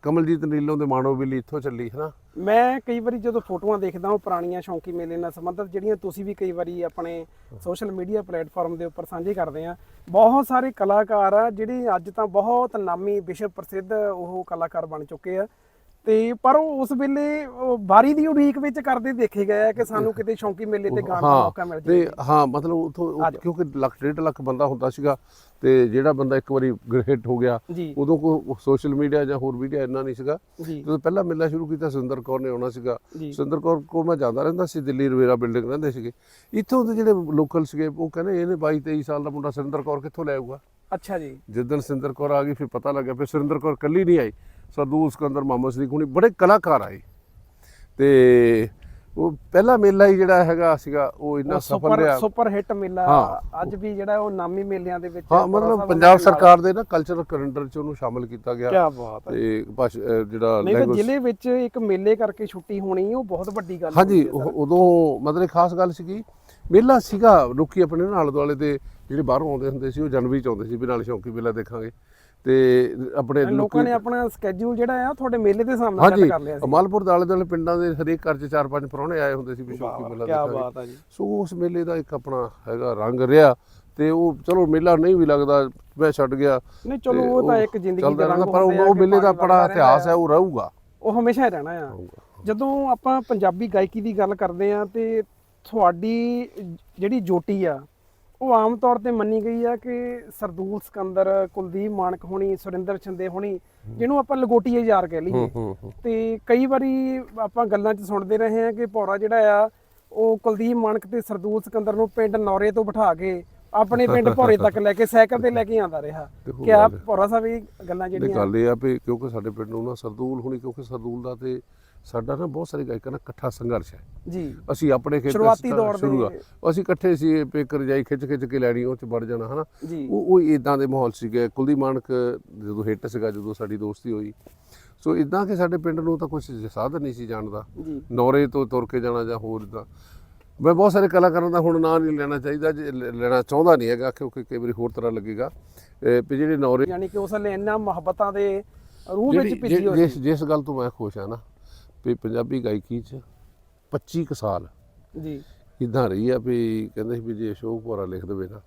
ਕਮਲਜੀਤ ਨੀਲੋਂ ਦੇ ਮਾਣੋ ਬਿੱਲੀ ਇੱਥੋਂ ਚੱਲੀ ਹਨਾ? ਮੈਂ ਕਈ ਵਾਰੀ ਜਦੋਂ ਫੋਟੋਆਂ ਦੇਖਦਾ ਹਾਂ ਪੁਰਾਣੀਆਂ ਸ਼ੌਂਕੀ ਮੇਲੇ ਨਾਲ ਸੰਬੰਧਿਤ ਜਿਹੜੀਆਂ ਤੁਸੀਂ ਵੀ ਕਈ ਵਾਰੀ ਆਪਣੇ ਸੋਸ਼ਲ ਮੀਡੀਆ ਪਲੇਟਫਾਰਮ ਦੇ ਉੱਪਰ ਸਾਂਝੇ ਕਰਦੇ ਆ ਬਹੁਤ ਸਾਰੇ ਕਲਾਕਾਰ ਆ ਜਿਹੜੇ ਅੱਜ ਤਾਂ ਬਹੁਤ ਨਾਮੀ ਵਿਸ਼ਵ ਪ੍ਰਸਿੱਧ ਉਹ ਕਲਾਕਾਰ ਬਣ ਚੁੱਕੇ ਆ। ਤੇ ਪਰ ਉਹ ਉਸ ਵੇਲੇ ਬਾਰੀ ਦੀ ਉਡੀਕ ਵਿੱਚ ਕਰਦੇ ਦੇਖੇ ਗਏ ਆ ਕਿ ਸਾਨੂੰ ਕਿਤੇ ਸ਼ੌਂਕੀ ਮੇਲੇ ਤੇ ਗਾਣ ਦਾ ਹਾਂ, ਮੌਕਾ ਮਿਲ ਤੇ ਜਾਵੇ ਹਾਂ ਮਤਲਬ ਉਥੋਂ। ਕਿਉਂਕਿ ਲੱਖ ਡੇਢ ਲੱਖ ਬੰਦਾ ਹੁੰਦਾ ਸੀਗਾ ਤੇ ਜਿਹੜਾ ਬੰਦਾ ਇੱਕ ਵਾਰੀ ਹਿੱਟ ਹੋ ਗਿਆ ਉਦੋਂ ਕੋ ਸੋਸ਼ਲ ਮੀਡੀਆ ਜਾਂ ਹੋਰ ਮੀਡੀਆ ਇੰਨਾ ਨਹੀਂ ਸੀਗਾ। ਜਦੋਂ ਪਹਿਲਾਂ ਮਿਲਣਾ ਸ਼ੁਰੂ ਕੀਤਾ ਸੁਰਿੰਦਰ ਕੌਰ ਨੇ ਆਉਣਾ ਸੀਗਾ। ਜੀ। ਸੁਰਿੰਦਰ ਕੌਰ ਕੋਲ ਮੈਂ ਜਾਂਦਾ ਰਹਿੰਦਾ ਸੀ ਦਿੱਲੀ ਰਵੇਰਾ ਬਿਲਡਿੰਗ ਰਹਿੰਦੇ ਸੀਗੇ। ਇੱਥੋਂ ਦੇ ਜਿਹੜੇ ਲੋਕਲ ਸੀਗੇ ਉਹ ਕਹਿੰਦੇ ਇਹਨੇ 22 23 ਸਾਲ ਦਾ ਮੁੰਡਾ ਸੁਰਿੰਦਰ ਕੌਰ ਕਿੱਥੋਂ ਲੈ ਆਊਗਾ? ਅੱਛਾ ਜੀ। ਜਿੱਦਣ ਸੁਰਿੰਦਰ ਕੌਰ ਆ ਗਈ ਫਿਰ ਪਤਾ ਲੱਗਿਆ ਫਿਰ ਸੁਰਿੰਦਰ ਕੌਰ ਕੱਲੀ ਨਹੀਂ ਆਈ। ਸਰਦੂਲ ਸਿਕੰਦਰ ਮੁਹੰਮਦ ਸਦੀਕ ਹੁਣੀ ਬੜੇ ਕਲਾਕਾਰ ਆਏ। ਤੇ ਉਹ ਪਹਿਲਾ ਮੇਲਾ ਹੀ ਜਿਹੜਾ ਹੈਗਾ ਸੀਗਾ ਉਹ ਇੰਨਾ ਸਫਲ ਰਿਹਾ। ਸੁਪਰ ਹਿੱਟ ਮੇਲਾ। ਅੱਜ ਵੀ ਜਿਹੜਾ ਉਹ ਨਾਮੀ ਮੇਲਿਆਂ ਦੇ ਵਿੱਚ ਹਾਂ ਮਤਲਬ ਪੰਜਾਬ ਸਰਕਾਰ ਦੇ ਨਾ ਕਲਚਰਲ ਕੈਲੰਡਰ ਚ ਉਹਨੂੰ ਸ਼ਾਮਲ ਕੀਤਾ ਗਿਆ। ਕਿਆ ਬਾਤ ਹੈ। ਤੇ ਜਿਹੜਾ language- ਜ਼ਿਲ੍ਹੇ ਵਿੱਚ ਇੱਕ ਮੇਲੇ ਕਰਕੇ ਛੁੱਟੀ ਹੋਣੀ ਉਹ ਬਹੁਤ ਵੱਡੀ ਗੱਲ ਹਾਂਜੀ ਉਦੋਂ ਮਤਲਬ ਖਾਸ ਗੱਲ ਸੀਗੀ ਮੇਲਾ ਸੀਗਾ ਲੋਕੀ ਆਪਣੇ ਨਾਲ ਦੁਆਲੇ ਦੇ ਜਿਹੜੇ ਬਾਹਰੋਂ ਆਉਂਦੇ ਹੁੰਦੇ ਸੀ ਉਹ ਜਨਵਰੀ ਚ ਆਉਂਦੇ ਸੀ ਵੀ ਨਾਲ ਸ਼ੌਂਕੀ ਮੇਲਾ ਦੇਖਾਂਗੇ। ਤੇ ਆਪਣੇ। ਲੋਕਾਂ ਨੇ ਆਪਣਾ ਸਕੇਜੂਲ ਜਿਹੜਾ ਆ ਤੁਹਾਡੇ ਮੇਲੇ ਦੇ ਸਾਹਮਣੇ ਸੈੱਟ ਕਰ ਲਿਆ ਸੀ। ਅਮਾਲਪੁਰ ਦੇ ਆਲੇ ਦੁਆਲੇ ਪਿੰਡਾਂ ਦੇ ਹਰੇਕ ਘਰ ਚ ਚਾਰ ਪੰਜ ਪ੍ਰਾਹੁਣੇ ਆਏ ਹੁੰਦੇ ਸੀ ਵੀ ਸ਼ੌਂਕੀ ਮੇਲਾ ਕੀ ਦੇਖਾਂਗੇ ਬਾਤ ਹੈ ਜੀ। ਸੋ ਉਸ ਮੇਲੇ ਦਾ ਇੱਕ ਆਪਣਾ ਹੈਗਾ ਰੰਗ ਰਿਹਾ ਤੇ ਉਹ ਚਲੋ ਮੇਲਾ ਨਹੀਂ ਵੀ ਲੱਗਦਾ ਮੈਂ ਛੱਡ ਗਿਆ। ਨਹੀਂ ਚਲੋ ਉਹ ਤਾਂ ਇੱਕ ਜ਼ਿੰਦਗੀ ਦਾ ਰੰਗ ਪਰ ਆ ਉਹ ਕਿ ਮੇਲੇ ਦਾ ਬੜਾ ਇਤਿਹਾਸ ਹੈ ਉਹ ਰਹੂਗਾ। ਉਹ ਹਮੇਸ਼ਾ ਹੀ ਰਹਿਣਾ ਆ। ਜਦੋਂ ਆਪਾਂ ਪੰਜਾਬੀ ਗਾਇਕੀ ਦੀ ਗੱਲ ਕਰਦੇ ਆ ਤੇ ਤੁਹਾਡੀ ਜਿਹੜੀ ਜੋਟੀ ਆ ਉਹ ਆਮ ਤੌਰ ਤੇ ਮੰਨੀ ਗਈ ਆ ਕਿ ਸਰਦੂਲ ਸਿਕੰਦਰ ਕੁਲਦੀਪ ਮਾਨਕ ਹੋਣੀ ਸੁਰਿੰਦਰ ਚੰਦੇ ਹੋਣੀ ਜਿਹਨੂੰ ਆਪਾਂ ਲਗੋਟੀਏ ਯਾਰ ਕਹਿ ਲਈਏ। ਤੇ ਕਈ ਵਾਰੀ ਆਪਾਂ ਗੱਲਾਂ 'ਚ ਸੁਣਦੇ ਰਹੇ ਆ ਕਿ ਭੌਰਾ ਜਿਹੜਾ ਆ ਉਹ ਕੁਲਦੀਪ ਮਾਨਕ ਤੇ ਸਰਦੂਲ ਸਿਕੰਦਰ ਨੂੰ ਪਿੰਡ ਨੌਰੇ ਤੋਂ ਬਿਠਾ ਕੇ ਆਪਣੇ ਪਿੰਡ ਭੌਰੇ ਤੱਕ ਲੈ ਕੇ ਸਾਈਕਲ ਤੇ ਲੈ ਕੇ ਆਂਦਾ ਰਿਹਾ। ਕਿਆ ਗੱਲ- ਭੌਰਾ ਸਾਹਿਬ ਇਹ ਗੱਲਾਂ ਜਿਹੜੀਆਂ ਗੱਲ ਇਹ ਆ ਵੀ ਕਿਉਂਕਿ ਸਾਡੇ ਪਿੰਡ ਨੂੰ ਨਾ ਸਰਦੂਲ ਹੁਣੀ ਕਿਉਂਕਿ ਸਰਦੂਲ ਦਾ ਤੇ ਸਾਡਾ ਨਾ ਬਹੁਤ ਸਾਰੇ ਗਾਇਕਾਂ ਨਾਲ ਇਕੱਠਾ ਸੰਘਰਸ਼ ਹੈ। ਜੀ। ਅਸੀਂ ਆਪਣੇ ਖੇਤਰ ਸ਼ੁਰੂਆਤੀ ਦੌਰ ਦੇ- ਆ। ਅਸੀਂ ਇਕੱਠੇ ਸੀ ਪੇਕਰ ਜਾਈ ਖਿੱਚ ਖਿੱਚ ਕੇ ਲੈਣੀ ਉਹ ਚ ਵੜ ਜਾਣਾ ਹਨਾ? ਉਹ ਉਹ ਇਦਾਂ ਦੇ ਮਾਹੌਲ ਸੀਗੇ। ਕੁਲਦੀਪ ਮਾਨਕ ਜਦੋਂ ਹਿੱਟ ਸੀਗਾ ਜਦੋਂ ਸਾਡੀ ਦੋਸਤੀ ਹੋਈ। ਸੋ ਇਦਾਂ ਕਿ ਸਾਡੇ ਪਿੰਡ ਨੂੰ ਤਾਂ ਕੁਝ ਸਾਧਨ ਨਹੀਂ ਸੀ ਜਾਣਦਾ ਨੌਰੇ ਤੋਂ ਤੁਰ ਕੇ ਜਾਣਾ ਜਾਂ ਹੋਰ ਦਾ ਮੈਂ ਬਹੁਤ ਸਾਰੇ ਕਲਾਕਾਰਾਂ ਦਾ ਹੁਣ ਨਾਂ ਨਹੀਂ ਲੈਣਾ ਚਾਹੀਦਾ ਜੇ ਲੈਣਾ ਚਾਹੁੰਦਾ ਨਹੀਂ ਹੈਗਾ ਕਿਉਂਕਿ ਕਈ ਵਾਰੀ ਹੋਰ ਤਰ੍ਹਾਂ ਲੱਗੇਗਾ। ਵੀ ਜਿਹੜੇ ਨੌਰੇ ਯਾਨੀ ਕਿ ਉਸ ਵੇਲੇ ਇੰਨਾ ਮੁਹੱਬਤਾਂ ਦੇ ਰੂਹ ਵਿੱਚ ਭਿੱਜੀ ਹੋਈ ਜਿਸ ਜਿਸ ਗੱਲ ਤੋਂ ਮੈਂ ਖੁਸ਼ ਹਾਂ ਨਾ ਵੀ ਪੰਜਾਬੀ ਗਾਇਕੀ 'ਚ 25 ਕੁ ਸਾਲ ਜੀ। ਇਦਾਂ ਰਹੀ ਆ ਵੀ ਕਹਿੰਦੇ ਵੀ ਜੇ ਅਸ਼ੋਕ ਭੋਰਾ ਲਿਖ ਦੇਵੇ ਨਾ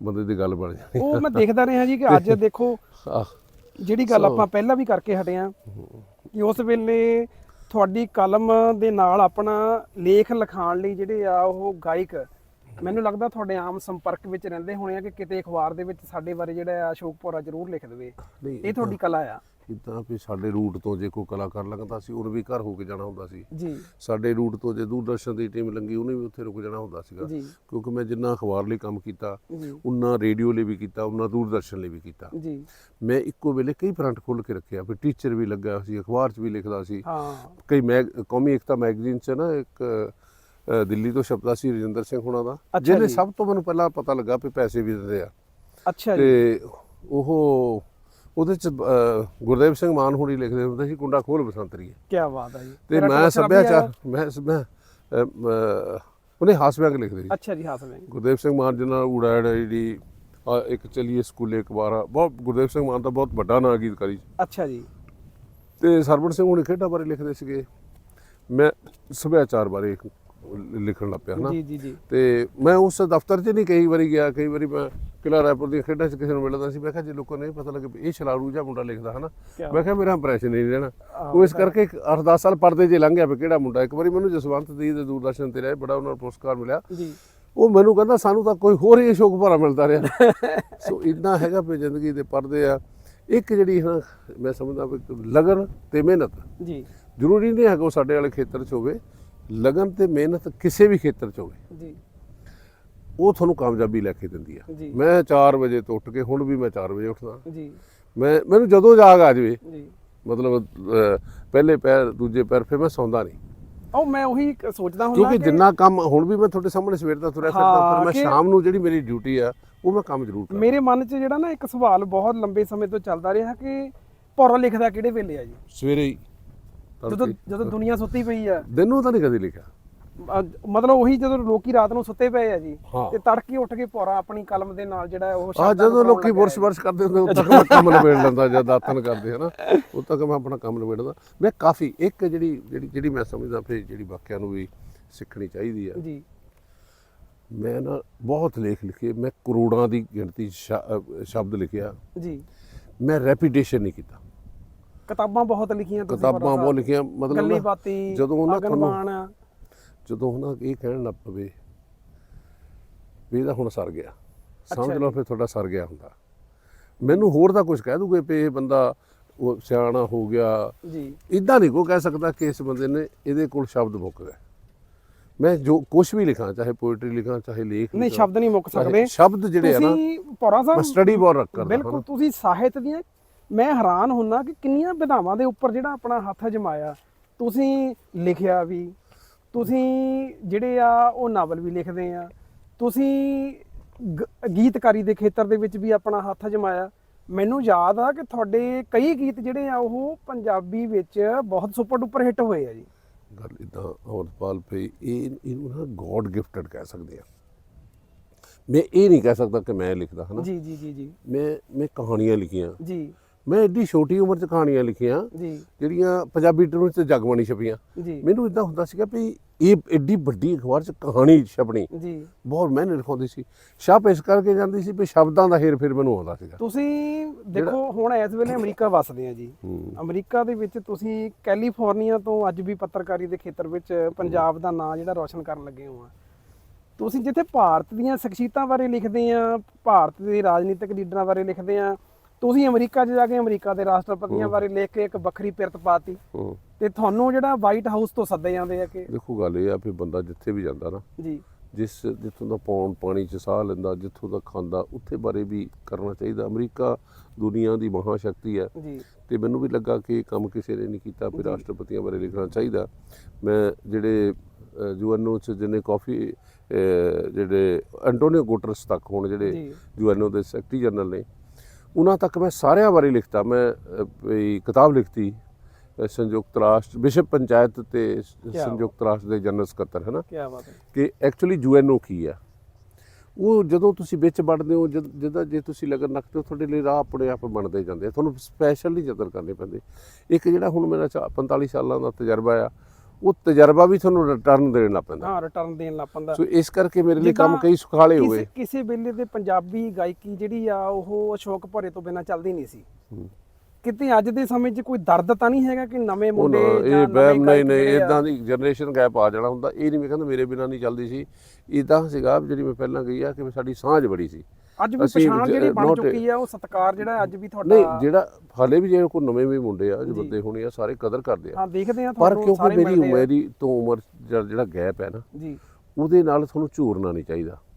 ਬੰਦੇ ਦੀ ਗੱਲ ਬਣ ਜਾਣੀ ਉਹ ਮੈਂ ਦੇਖਦਾ ਰਿਹਾ ਜੀ ਕਿ ਅੱਜ ਦੇਖੋ ਜਿਹੜੀ ਗੱਲ ਆਪਾਂ ਪਹਿਲਾਂ ਵੀ ਕਰਕੇ ਹਟੇ ਆ ਕਿ ਉਸ ਵੇਲੇ ਤੁਹਾਡੀ ਕਲਮ ਦੇ ਨਾਲ ਆਪਣਾ ਲੇਖ ਲਿਖਾਣ ਲਈ ਜਿਹੜੇ ਆ ਉਹ ਗਾਇਕ ਮੈਨੂੰ ਲੱਗਦਾ ਤੁਹਾਡੇ ਆਮ ਸੰਪਰਕ ਵਿੱਚ ਰਹਿੰਦੇ ਹੋਣੇ ਆ ਕਿ ਕਿਤੇ ਅਖਬਾਰ ਦੇ ਵਿੱਚ ਸਾਡੇ ਬਾਰੇ ਜਿਹੜਾ ਆ ਅਸ਼ੋਕ ਭੋਰਾ ਜ਼ਰੂਰ ਲਿਖ ਦੇਵੇ। ਇਹ ਤੁਹਾਡੀ ਕਲਾ ਆ। ਇਦਾਂ ਵੀ ਸਾਡੇ ਰੂਟ ਤੋਂ ਜੇ ਕੋਈ ਕਲਾਕਾਰ ਲੰਘਦਾ ਸੀ ਉਹਨੂੰ ਵੀ ਘਰ ਹੋ ਕੇ ਜਾਣਾ ਹੁੰਦਾ ਸੀ। ਜੀ। ਸਾਡੇ ਰੂਟ ਤੋਂ ਜੇ ਦੂਰਦਰਸ਼ਨ ਦੀ ਟੀਮ ਲੰਗੀ ਉਹਨੇ ਵੀ ਉੱਥੇ ਰੁਕ ਜਾਣਾ ਹੁੰਦਾ ਸੀਗਾ। ਕਿਉਂਕਿ ਮੈਂ ਜਿੰਨਾ ਅਖਬਾਰ ਲਈ ਕੰਮ ਕੀਤਾ ਉਨਾ ਰੇਡੀਓ ਲਈ ਵੀ ਕੀਤਾ ਉਨਾ ਦੂਰਦਰਸ਼ਨ ਲਈ ਵੀ ਕੀਤਾ। ਜੀ। ਮੈਂ ਇੱਕੋ ਵੇਲੇ ਕਈ ਫਰੰਟ ਖੋਲ ਕੇ ਰੱਖਿਆ ਵੀ ਟੀਚਰ ਵੀ ਲੱਗਾ ਸੀ ਅਖਬਾਰ 'ਚ ਵੀ ਲਿਖਦਾ ਸੀ। ਹਾਂ। ਕਈ ਮੈਗ ਕੌਮੀ ਏਕਤਾ ਮੈਗਜ਼ੀਨ 'ਚ ਨਾ ਇੱਕ ਦਿੱਲੀ ਤੋਂ ਸ਼ਬਦਾ ਸੀ ਰਜਿੰਦਰ ਸਿੰਘ ਹੁਣਾਂ ਦਾ ਜਿਹਨੇ। ਸਭ ਤੋਂ ਮੈਨੂੰ ਪਹਿਲਾਂ ਪਤਾ ਲੱਗਾ ਵੀ ਪੈਸੇ ਵੀ ਦਿੰਦੇ ਆ। ਅੱਛਾ ਜੀ। ਤੇ ਉਹ ਉਹਦੇ 'ਚ ਗੁਰਦੇਵ ਸਿੰਘ ਮਾਨ ਹੁਣੀ ਲਿਖਦੇ ਹੁੰਦੇ ਸੀ ਕੁੰਡਾ ਖੋਲ ਬਸੰਤਰੀਏ ਕੀ ਬਾਤ ਹੈ ਜੀ। ਤੇ ਮੈਂ। ਸੱਭਿਆਚਾਰ ਮੈਂ ਮੈਂ ਉਹਨੇ ਹਾਸ ਵਿਅੰਗ ਲਿਖਦੇ ਸੀ ਅੱਛਾ ਜੀ ਹਾਸ ਵਿੱਚ ਗੁਰਦੇਵ ਸਿੰਘ ਮਾਨ ਜਿਹਨਾਂ ਨਾਲ ਉਡਾੜ ਜਿਹੜੀ ਇੱਕ ਚਲੀਏ ਸਕੂਲੇ ਇੱਕ ਵਾਰ ਆ, ਬਹੁਤ ਗੁਰਦੇਵ ਸਿੰਘ ਮਾਨ ਦਾ ਬਹੁਤ ਵੱਡਾ ਨਾਂ ਗੀਤਕਾਰੀ ਅੱਛਾ ਜੀ। ਤੇ ਸਰਵਣ ਸਿੰਘ ਹੁਣੀ ਖੇਡਾਂ ਬਾਰੇ ਲਿਖਦੇ ਸੀਗੇ। ਮੈਂ ਸੱਭਿਆਚਾਰ ਬਾਰੇ ਲਿਖਣ ਲੱਗ ਪਿਆ ਹਨਾ? ਜੀ ਜੀ ਜੀ। ਤੇ ਮੈਂ ਉਸ ਦਫ਼ਤਰ 'ਚ ਨਹੀਂ ਕਈ ਵਾਰੀ ਗਿਆ ਕਈ ਵਾਰੀ ਮੈਂ ਕਿਲਾ ਰਾਏਪੁਰ ਦੀਆਂ ਖੇਡਾਂ 'ਚ ਕਿਸੇ ਨੂੰ ਮਿਲਦਾ ਸੀ ਮੈਂ ਕਿਹਾ ਜੇ ਲੋਕਾਂ ਨੂੰ ਇਹ ਪਤਾ ਲੱਗੇ ਇਹ ਛਲਾਰੂ ਜਿਹਾ ਮੁੰਡਾ ਲਿਖਦਾ ਹਨਾ? ਮੈਂ ਕਿਹਾ ਮੇਰਾ ਇੰਪ੍ਰੈਸ਼ਨ ਨਹੀਂ ਰਹਿਣਾ। ਉਹ ਇਸ ਕਰਕੇ 8-10 ਸਾਲ ਪਰਦੇ 'ਚ ਲੰਘ ਗਿਆ ਵੀ ਕਿਹੜਾ ਮੁੰਡਾ। ਇੱਕ ਵਾਰੀ ਮੈਨੂੰ ਜਸਵੰਤ ਦੀ ਦੇ ਦੂਰਦਰਸ਼ਨ ਤੇ ਰਹੇ ਬੜਾ ਉਹਨਾਂ ਨੂੰ ਪੁਰਸਕਾਰ ਮਿਲਿਆ। ਜੀ। ਉਹ ਮੈਨੂੰ ਕਹਿੰਦਾ ਸਾਨੂੰ ਤਾਂ ਕੋਈ ਹੋਰ ਹੀ ਅਸ਼ੋਕ ਭਰਾ ਮਿਲਦਾ ਰਿਹਾ। ਸੋ ਇਦਾਂ ਹੈਗਾ ਵੀ ਜ਼ਿੰਦਗੀ ਦੇ ਪਰਦੇ ਆ। ਇੱਕ ਜਿਹੜੀ ਨਾ ਮੈਂ ਸਮਝਦਾ ਵੀ ਲਗਨ ਤੇ ਮਿਹਨਤ। ਜੀ। ਜ਼ਰੂਰੀ ਨਹੀਂ ਹੈਗਾ ਉਹ ਸਾਡੇ ਵਾਲੇ ਖੇਤਰ 'ਚ ਹੋਵੇ। ਲਗਨ ਤੇ ਮਿਹਨਤ ਕਿਸੇ ਵੀ ਖੇਤਰ 'ਚ ਹੋਵੇ ਜੀ। ਉਹ ਤੁਹਾਨੂੰ ਕਾਮਯਾਬੀ ਲੈ ਕੇ ਦਿੰਦੀ ਆ। ਜੀ। ਮੈਂ 4 ਵਜੇ ਤੋਂ ਉੱਠ ਕੇ ਹੁਣ ਵੀ ਮੈਂ 4 ਵਜੇ ਉੱਠਦਾ। ਜੀ। ਮੈਂ ਮੈਨੂੰ ਜਦੋਂ ਜਾਗ ਆ ਜਾਵੇ ਜੀ। ਮਤਲਬ ਅਹ, ਪਹਿਲੇ ਪੈਰ ਦੂਜੇ ਪੈਰ ਫਿਰ ਮੈਂ ਸੌਂਦਾ ਨਹੀਂ। ਉਹ ਮੈਂ ਉਹੀ ਇੱਕ ਸੋਚਦਾ ਹੁੰਦਾ ਕਿਉਂਕਿ ਜਿੰਨਾ ਕੰਮ ਹੁਣ ਵੀ ਮੈਂ ਤੁਹਾਡੇ ਸਾਹਮਣੇ ਸਵੇਰ ਦਾ ਤੁਰਿਆ ਫਿਰਦਾ ਹਾਂ, ਪਰ ਮੈਂ ਕਿ- ਸ਼ਾਮ ਨੂੰ ਜਿਹੜੀ ਮੇਰੀ ਡਿਊਟੀ ਆ ਉਹ ਮੈਂ ਕੰਮ ਜ਼ਰੂਰ ਕਰਦਾ। ਮੇਰੇ ਮਨ 'ਚ ਜਿਹੜਾ ਨਾ ਇੱਕ ਸਵਾਲ ਬਹੁਤ ਲੰਬੇ ਸਮੇਂ ਤੋਂ ਚੱਲਦਾ ਰਿਹਾ ਕਿ ਭੌਰਾ ਲਿਖਦਾ ਕਿਹੜੇ ਵੇਲੇ ਆ ਜੀ? ਸਵੇਰੇ ਹੀ। ਜਦੋਂ। ਜਦੋਂ ਦੁਨੀਆ ਸੁੱਤੀ ਪਈ ਆ। ਦਿਨ ਨੂੰ ਤਾਂ ਨਹੀਂ ਕਦੇ ਲਿਖਿਆ। ਮਤਲਬ ਉਹੀ ਜਦੋਂ ਲੋਕੀ ਰਾਤ ਨੂੰ ਸੁੱਤੇ ਪਏ ਆ ਜੀ। ਤੇ ਤੜਕੇ ਉੱਠ ਕੇ ਭੌਰਾ ਆਪਣੀ ਕਲਮ ਦੇ ਨਾਲ ਜਿਹੜਾ ਉਹ ਆ ਜਦੋਂ ਲੋਕੀ ਬੁਰਸ਼। ਬਰਸ਼ ਕਰਦੇ ਹੁੰਦੇ ਉਦੋਂ ਤੱਕ ਮੈਂ ਕੰਮ ਨਿਬੇੜ ਲੈਂਦਾ ਜਾਂ ਦਾਤਨ ਕਰਦੇ ਹਨਾ ਉਦੋਂ ਤੱਕ ਮੈਂ ਆਪਣਾ ਕੰਮ ਨਿਬੇੜਦਾ ਮੈਂ ਕਾਫੀ ਇੱਕ ਜਿਹੜੀ ਜਿਹੜੀ ਜਿਹੜੀ ਮੈਂ ਸਮਝਦਾ ਫਿਰ ਜਿਹੜੀ ਵਾਕਿਆ ਨੂੰ ਵੀ ਸਿੱਖਣੀ ਚਾਹੀਦੀ ਆ। ਜੀ। ਮੈਂ ਨਾ ਬਹੁਤ ਲੇਖ ਲਿਖੇ ਮੈਂ ਕਰੋੜਾਂ ਦੀ ਗਿਣਤੀ ਸ਼ਬਦ ਲਿਖਿਆ। ਜੀ। ਮੈਂ ਰੈਪੀਟੇਸ਼ਨ ਨਹੀਂ ਕੀਤਾ। ਕਿਤਾਬਾਂ ਬਹੁਤ ਲਿਖੀਆਂ ਤੁਸੀਂ ਕਿਤਾਬਾਂ ਬਹੁਤ। ਲਿਖੀਆਂ ਮਤਲਬ ਗੱਲੀ ਨਾ ਬਾਤੀ ਜਦੋਂ ਨਾ ਤੁਹਾਨੂੰ ਜਦੋਂ ਉਹਨਾਂ ਇਹ ਕਹਿਣ ਲੱਗ ਪਵੇ ਵੀ ਇਹਦਾ ਹੁਣ ਸਰ ਗਿਆ ਸਮਝ ਲਓ ਫਿਰ ਤੁਹਾਡਾ ਸਰ ਗਿਆ ਹੁੰਦਾ। ਮੈਨੂੰ ਹੋਰ ਤਾਂ ਕੁਝ ਕਹਿ ਦੂਗੇ ਵੀ ਇਹ ਬੰਦਾ ਉਹ ਸਿਆਣਾ ਹੋ ਗਿਆ। ਜੀ। ਇਦਾਂ ਨਹੀਂ ਕੋ ਕਹਿ ਸਕਦਾ ਕਿ ਇਸ ਬੰਦੇ ਨੇ ਇਹਦੇ ਕੋਲ ਸ਼ਬਦ ਮੁੱਕ ਗਏ। ਮੈਂ ਜੋ ਕੁਝ ਵੀ ਲਿਖਾਂ ਚਾਹੇ ਪੋਇਟਰੀ ਲਿਖਾਂ ਚਾਹੇ ਲੇਖ ਨਹੀਂ ਸ਼ਬਦ ਨਹੀਂ ਮੁੱਕ ਸਕਦੇ। ਸ਼ਬਦ ਜਿਹੜੇ ਆ ਨਾ ਤੁਸੀਂ ਮੈਂ ਸਾਹਿਬ ਸਟੱਡੀ ਬਹੁਤ ਰੱਖ ਕਰਦਾ ਬਿਲਕੁਲ ਤੁਸੀਂ ਸਾਹਿਤ ਦੀਆਂ ਮੈਂ ਹੈਰਾਨ ਹੁੰਨਾ ਕਿ ਕਿੰਨੀਆਂ ਵਿਧਾਵਾਂ ਦੇ ਉੱਪਰ ਜਿਹੜਾ ਆਪਣਾ ਹੱਥ ਜਮਾਇਆ ਤੁਸੀਂ ਲਿਖਿਆ ਵੀ ਤੁਸੀਂ ਜਿਹੜੇ ਆ ਉਹ ਨਾਵਲ ਵੀ ਲਿਖਦੇ ਆ। ਤੁਸੀਂ ਗੀਤਕਾਰੀ ਦੇ ਖੇਤਰ ਦੇ ਵਿੱਚ ਵੀ ਆਪਣਾ ਹੱਥ ਜਮਾਇਆ ਮੈਨੂੰ ਯਾਦ ਆ ਕਿ ਤੁਹਾਡੇ ਕਈ ਗੀਤ ਜਿਹੜੇ ਆ ਉਹ ਪੰਜਾਬੀ ਵਿੱਚ ਬਹੁਤ ਸੁਪਰ ਡੁਪਰ ਹਿੱਟ ਹੋਏ ਆ ਜੀ। ਗੱਲ ਇਦਾਂ ਅਮਰਪਾਲ ਭਈ ਇਹ ਇਹਨੂੰ ਨਾ ਗੋਡ ਗਿਫਟਡ ਕਹਿ ਸਕਦੇ ਆ। ਮੈਂ ਇਹ ਨਹੀਂ ਕਹਿ ਸਕਦਾ ਕਿ ਮੈਂ ਲਿਖਦਾ ਹਨਾ? ਜੀ ਜੀ ਜੀ ਜੀ। ਮੈਂ ਮੈਂ ਕਹਾਣੀਆਂ ਲਿਖੀਆਂ। ਜੀ। ਮੈਂ ਐਡੀ ਛੋਟੀ ਉਮਰ 'ਚ ਕਹਾਣੀਆਂ ਲਿਖੀਆਂ ਜੀ। ਜਿਹੜੀਆਂ ਪੰਜਾਬੀ ਟਰੂਨ 'ਚ ਜਗਬਾਣੀ ਛਪੀਆਂ। ਮੈਨੂੰ ਇਦਾਂ ਹੁੰਦਾ ਸੀਗਾ ਵੀ ਇਹ ਐਡੀ ਵੱਡੀ ਅਖਬਾਰ 'ਚ ਕਹਾਣੀ ਛਪਣੀ। ਜੀ। ਬਹੁਤ ਮਿਹਨਤ ਲਿਖਾਉਂਦੀ ਸੀ। ਛਾਪ ਇਸ ਕਰਕੇ ਜਾਂਦੀ ਸੀ ਵੀ ਸ਼ਬਦਾਂ ਦਾ ਹੇਰ ਫੇਰ ਮੈਨੂੰ ਆਉਂਦਾ ਸੀਗਾ। ਤੁਸੀਂ ਦੇਖੋ ਹੁਣ ਇਸ ਵੇਲੇ ਅਮਰੀਕਾ ਵੱਸਦੇ ਆ ਜੀ। ਅਮਰੀਕਾ ਦੇ ਵਿੱਚ ਤੁਸੀਂ ਕੈਲੀਫੋਰਨੀਆ ਤੋਂ ਅੱਜ ਵੀ ਪੱਤਰਕਾਰੀ ਦੇ ਖੇਤਰ ਵਿੱਚ ਪੰਜਾਬ ਦਾ ਨਾਂ ਜਿਹੜਾ ਰੌਸ਼ਨ ਕਰਨ ਲੱਗੇ ਹੋ ਆ। ਤੁਸੀਂ ਜਿੱਥੇ ਭਾਰਤ ਦੀਆਂ ਸ਼ਖਸੀਅਤਾਂ ਬਾਰੇ ਲਿਖਦੇ ਆ ਭਾਰਤ ਦੇ ਰਾਜਨੀਤਿਕ ਲੀਡਰਾਂ ਬਾਰੇ ਲਿਖਦੇ ਆ ਤੁਸੀਂ ਅਮਰੀਕਾ 'ਚ ਜਾ ਕੇ ਅਮਰੀਕਾ ਦੇ ਰਾਸ਼ਟਰਪਤੀਆਂ ਬਾਰੇ ਲਿਖ ਕੇ ਇੱਕ ਵੱਖਰੀ ਪਿਰਤ ਪਾਤੀ। ਤੇ ਤੁਹਾਨੂੰ ਜਿਹੜਾ ਵਾਈਟ ਹਾਊਸ ਤੋਂ ਸੱਦੇ ਜਾਂਦੇ ਆ ਕਿ ਦੇਖੋ ਗੱਲ ਇਹ ਆ ਵੀ ਬੰਦਾ ਜਿੱਥੇ ਵੀ ਜਾਂਦਾ ਨਾ ਜੀ। ਜਿਸ ਜਿੱਥੋਂ ਦਾ ਪੌਣ ਪਾਣੀ 'ਚ ਸਾਹ ਲੈਂਦਾ ਜਿੱਥੋਂ ਦਾ ਖਾਂਦਾ ਉੱਥੇ ਬਾਰੇ ਵੀ ਕਰਨਾ ਚਾਹੀਦਾ। ਅਮਰੀਕਾ ਦੁਨੀਆ ਦੀ ਮਹਾ ਸ਼ਕਤੀ ਹੈ ਜੀ। ਤੇ ਮੈਨੂੰ ਵੀ ਲੱਗਾ ਕਿ ਇਹ ਕੰਮ ਕਿਸੇ ਨੇ ਨਹੀਂ ਕੀਤਾ ਵੀ ਰਾਸ਼ਟਰਪਤੀਆਂ ਬਾਰੇ ਲਿਖਣਾ ਚਾਹੀਦਾ। ਮੈਂ ਜਿਹੜੇ ਯੂਐਨਓ ਚ ਜਿਹਨੇ ਕਾਫੀ ਜਿਹੜੇ ਐਂਟੋਨੀਓ ਗੁਟਰਸ ਤੱਕ ਹੁਣ ਜਿਹੜੇ ਯੂਐਨਓ ਦੇ ਸੈਕਟਰੀ ਜਨਰਲ ਨੇ ਉਹਨਾਂ ਤੱਕ ਮੈਂ ਸਾਰਿਆਂ ਬਾਰੇ ਲਿਖਤਾ। ਮੈਂ ਕਿਤਾਬ ਲਿਖਤੀ ਸੰਯੁਕਤ ਰਾਸ਼ਟਰ ਵਿਸ਼ਵ ਪੰਚਾਇਤ ਤੇ ਸੰਯੁਕਤ ਰਾਸ਼ਟਰ ਦੇ ਜਨਰਲ ਸਕੱਤਰ ਹੈ ਨਾ ਕੀ ਬਾਤ ਹੈ। ਕਿ ਐਕਚੁਅਲੀ ਯੂਐਨਓ ਕੀ ਆ? ਉਹ ਜਦੋਂ ਤੁਸੀਂ ਵਿੱਚ ਵੜਦੇ ਹੋ ਜਦ ਜਿਹਦਾ ਜੇ ਤੁਸੀਂ ਲਗਨ ਰੱਖਦੇ ਹੋ ਤੁਹਾਡੇ ਲਈ ਰਾਹ ਆਪਣੇ ਆਪ ਬਣਦੇ ਜਾਂਦੇ ਤੁਹਾਨੂੰ ਸਪੈਸ਼ਲ ਨਹੀਂ ਯਤਨ ਕਰਨੇ ਪੈਂਦੇ। ਇੱਕ ਜਿਹੜਾ ਹੁਣ ਮੇਰਾ ਚਾ- 45 ਸਾਲਾਂ ਦਾ ਤਜਰਬਾ ਆ ਉਹ ਤਜਰਬਾ ਵੀ ਤੁਹਾਨੂੰ ਰਿਟਰਨ ਦੇਣਾ ਪੈਂਦਾ। ਹਾਂ ਰਿਟਰਨ ਦੇਣ ਲੱਗ ਪੈਂਦਾ। ਸੋ ਇਸ ਕਰਕੇ ਮੇਰੇ ਲਈ ਕੰਮ ਕਈ ਸੁਖਾਲੇ ਹੋਏ। ਕਿਸੇ ਵੇਲੇ ਦੇ ਪੰਜਾਬੀ ਗਾਇਕੀ ਜਿਹੜੀ ਆ ਉਹ ਅਸ਼ੋਕ ਭਰੇ ਤੋਂ ਬਿਨਾ ਚੱਲਦੀ ਨਹੀਂ ਸੀ। ਕਿਤੇ ਅੱਜ ਦੇ ਸਮੇਂ 'ਚ ਕੋਈ ਦਰਦ ਤਾਂ ਨਹੀਂ ਹੈਗਾ ਕਿ ਨਵੇਂ ਮੁੰਡੇ ਇਹ ਬੈਮ ਨਹੀਂ ਨਹੀਂ ਇਦਾਂ ਦੀ ਜਨਰੇਸ਼ਨ ਗੈਪ ਆ ਜਾਣਾ ਹੁੰਦਾ। ਇਹ ਨਹੀਂ ਮੈਂ ਕਹਿੰਦਾ ਮੇਰੇ ਬਿਨਾਂ ਨਹੀਂ ਚੱਲਦੀ ਸੀ। ਇਦਾਂ ਸੀਗਾ ਜਿਹੜੀ ਮੈਂ ਪਹਿਲਾਂ ਗਈ ਆ ਕਿ ਸਾਡੀ ਸਾਂਝ ਬੜੀ ਸੀ। ਅੱਜ ਵੀ ਪਛਾਣ ਜ- ਜਿਹੜੀ ਬਣ ਚੁੱਕੀ ਆ ਉਹ ਸਤਕਾਰ ਜਿਹੜਾ ਅੱਜ ਵੀ ਤੁਹਾਡਾ ਨਹੀਂ ਜਿਹੜਾ ਹਾਲੇ ਵੀ ਜਿਹੜੇ ਕੋਈ ਨਵੇਂ ਵੀ ਮੁੰਡੇ ਆ ਜੋ ਜੀ। ਬੰਦੇ ਹੋਣੇ ਆ ਸਾਰੇ ਕਦਰ ਕਰਦੇ ਆ ਹਾਂ ਦੇਖਦੇ ਆ ਪਰ ਤੁਹਾਨੂੰ ਕਿਉਂਕਿ ਸਾਰੇ ਮੇਰੀ। ਉਮਰੀ ਤੋਂ ਉਮਰ ਜਿਹੜਾ ਗੈਪ ਹੈ ਨਾ ਜੀ ਉਹਦੇ ਨਾਲ ਤੁਹਾਨੂੰ ਝੂਰਨਾ ਨਹੀਂ ਚਾਹੀਦਾ ਜੀ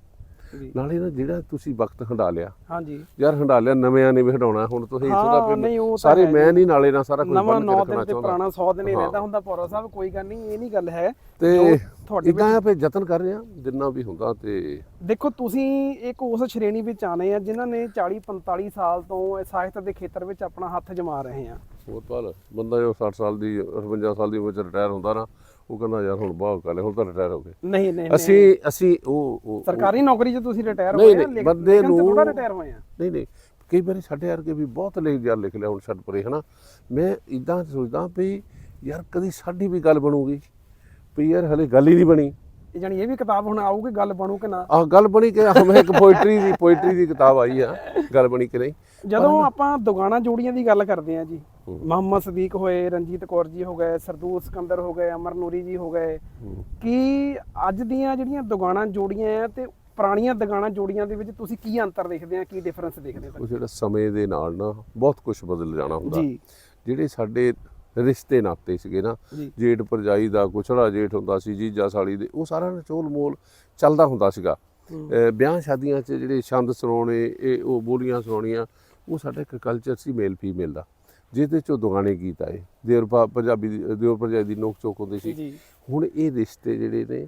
ਨਾਲੇ ਨਾ ਜਿਹੜਾ ਤੁਸੀਂ ਵਕਤ ਹੰਡਾ ਲਿਆ। ਹਾਂਜੀ। ਯਾਰ ਹੰਡਾ ਲਿਆ ਨਵਿਆਂ ਨੇ ਵੀ ਹਟਾਉਣਾ ਹੁਣ ਤੁਸੀਂ ਹਾਂ, ਥੋੜਾ ਨਹੀਂ, ਉਹ ਤਾਂ ਸਾਰੇ ਮੈਂ। ਨਹੀਂ ਨਾਲੇ ਨਾਲ ਸਾਰਾ ਕੁਝ ਬੰਨ ਕੇ 9 ਰੱਖਣਾ ਦਿਨ ਤੇ ਚਾਹੁੰਦਾ। ਪੁਰਾਣਾ 100 ਦਿਨ ਹੀ। ਰਹਿੰਦਾ ਹੁੰਦਾ ਪੌਰਾ ਸਾਹਿਬ ਕੋਈ ਗੱਲ ਨਹੀਂ ਇਹ ਨਹੀਂ ਗੱਲ ਹੈ। ਤੇ ਤੁਹਾਡੇ ਇਦਾਂ ਆ ਵੀ ਯਤਨ ਕਰ ਰਹੇ ਆ ਜਿੰਨਾ ਵੀ ਹੁੰਦਾ ਤੇ ਦੇਖੋ ਤੁਸੀਂ ਇੱਕ ਉਸ ਸ਼੍ਰੇਣੀ ਵਿੱਚ ਆਨੇ ਆ ਜਿਨ੍ਹਾਂ ਨੇ 40 45 ਸਾਲ ਤੋਂ ਸਾਹਿਤ ਦੇ ਖੇਤਰ ਵਿੱਚ ਆਪਣਾ ਹੱਥ ਜਮਾ ਰਹੇ ਆ। ਹੋਰ ਪਾਲ ਬੰਦਾ ਜੋ 60 ਸਾਲ ਦੀ 58 ਸਾਲ ਦੀ ਉਮਰ ਚ ਰਿਟਾਇਰ ਹੁੰਦਾ ਨਾ ਉਹ ਕਹਿੰਦਾ ਯਾਰ ਹੁਣ ਬਾਹਰ ਕਰ ਲੈ ਹੁਣ ਤਾਂ ਰਿਟਾਇਰ ਹੋ ਗਏ। ਨਹੀਂ ਨਹੀਂ ਅਸੀਂ ਅਸੀਂ ਉਹ ਉਹ- ਸਰਕਾਰੀ ਨੌਕਰੀ 'ਚ ਤੁਸੀਂ ਰਿਟਾਇਰ ਨਹੀਂ, ਹੋਏ ਨਹੀਂ, ਲਿਖ- ਬੰਦੇ ਨੂੰ- ਰਿਟਾਇਰ ਹੋਏ ਆ। ਨਹੀਂ ਨਹੀਂ ਕਈ ਵਾਰੀ ਸਾਡੇ ਵਰਗੇ ਵੀ ਬਹੁਤ ਲਿਖ ਯਾਰ ਲਿਖ ਲਿਆ ਹੁਣ ਛੱਡ ਪਰੇ ਹਨਾ। ਮੈਂ ਇਦਾਂ ਸੋਚਦਾ ਵੀ ਯਾਰ ਕਦੀ ਸਾਡੀ ਵੀ ਗੱਲ ਬਣੂਗੀ ਵੀ ਯਾਰ ਹਲੇ ਗੱਲ ਹੀ ਨਹੀਂ ਬਣੀ। ਇਹ ਜਾਨੀ ਇਹ ਵੀ ਕਿਤਾਬ ਹੁਣ ਆਊਗੀ ਗੱਲ ਬਣੂ ਕਿ ਨਾ? ਆਹ ਗੱਲ ਬਣੀ ਕਿ ਹਮੇ ਇੱਕ ਪੋਇਟਰੀ ਦੀ ਪੋਇਟਰੀ ਦੀ ਕਿਤਾਬ ਆਈ ਆ ਗੱਲ ਬਣੀ ਕਿ ਨਹੀਂ। ਜਦੋਂ ਆਪਾਂ ਦੁਗਾਣਾ ਜੋੜੀਆਂ ਦੀ ਗੱਲ ਕਰਦੇ ਆ ਜੀ ਮੁਹੰਮਦ ਸਦੀਕ ਹੋਏ ਰਣਜੀਤ ਕੌਰ ਜੀ ਹੋ ਗਏ ਸਰਦੂਲ ਸਿਕੰਦਰ ਹੋ ਗਏ ਅਮਰ ਨੂਰੀ ਜੀ ਹੋ ਗਏ। ਕੀ ਅੱਜ ਦੀਆਂ ਜਿਹੜੀਆਂ ਦੁਗਾਣਾ ਜੋੜੀਆਂ ਆ ਤੇ ਪੁਰਾਣੀਆਂ ਦੁਗਾਣਾ ਜੋੜੀਆਂ ਦੇ ਵਿੱਚ ਤੁਸੀਂ ਕੀ ਅੰਤਰ ਦੇਖਦੇ ਆ ਕੀ ਡਿਫਰੈਂਸ ਦੇਖਦੇ ਉਹ ਆ ਜਿਹੜਾ ਸਮੇਂ ਦੇ ਨਾਲ ਨਾ ਬਹੁਤ ਕੁਝ ਬਦਲ ਜਾਣਾ ਹੁੰਦਾ। ਜੀ। ਜਿਹੜੇ ਸਾਡੇ ਰਿਸ਼ਤੇ ਨਾਤੇ ਸੀਗੇ ਨਾ ਜੇਠ ਪਰਜਾਈ ਦਾ ਕੁਛੜਾ ਜੇਠ ਹੁੰਦਾ ਸੀ ਜੀਜਾ ਸਾਲੀ ਦੇ ਉਹ ਸਾਰਾ ਨਚੋਲ ਮੋਲ ਚੱਲਦਾ ਹੁੰਦਾ ਸੀਗਾ। ਹੂੰ। ਵਿਆਹ ਸ਼ਾਦੀਆਂ 'ਚ ਜਿਹੜੇ ਛੰਦ ਸੁਣਾਉਣੇ ਇਹ ਉਹ ਬੋਲੀਆਂ ਸੁਣਾਉਣੀਆਂ ਉਹ ਸਾਡਾ ਇੱਕ ਕਲਚਰ ਸੀ ਮੇਲ ਫੀਮੇਲ ਦਾ। ਜਿਹਦੇ ਚੋਂ ਦੁਗਾਣੇ ਗੀਤ ਆਏ। ਦੇਵਰ ਭਾ- ਪੰਜਾਬੀ ਦੀ ਦੇਵਰ ਭਰਜਾਈ ਦੀ ਨੋਕ ਚੋਕ ਹੁੰਦੀ ਸੀ। ਹੁਣ ਇਹ ਰਿਸ਼ਤੇ ਜਿਹੜੇ ਨੇ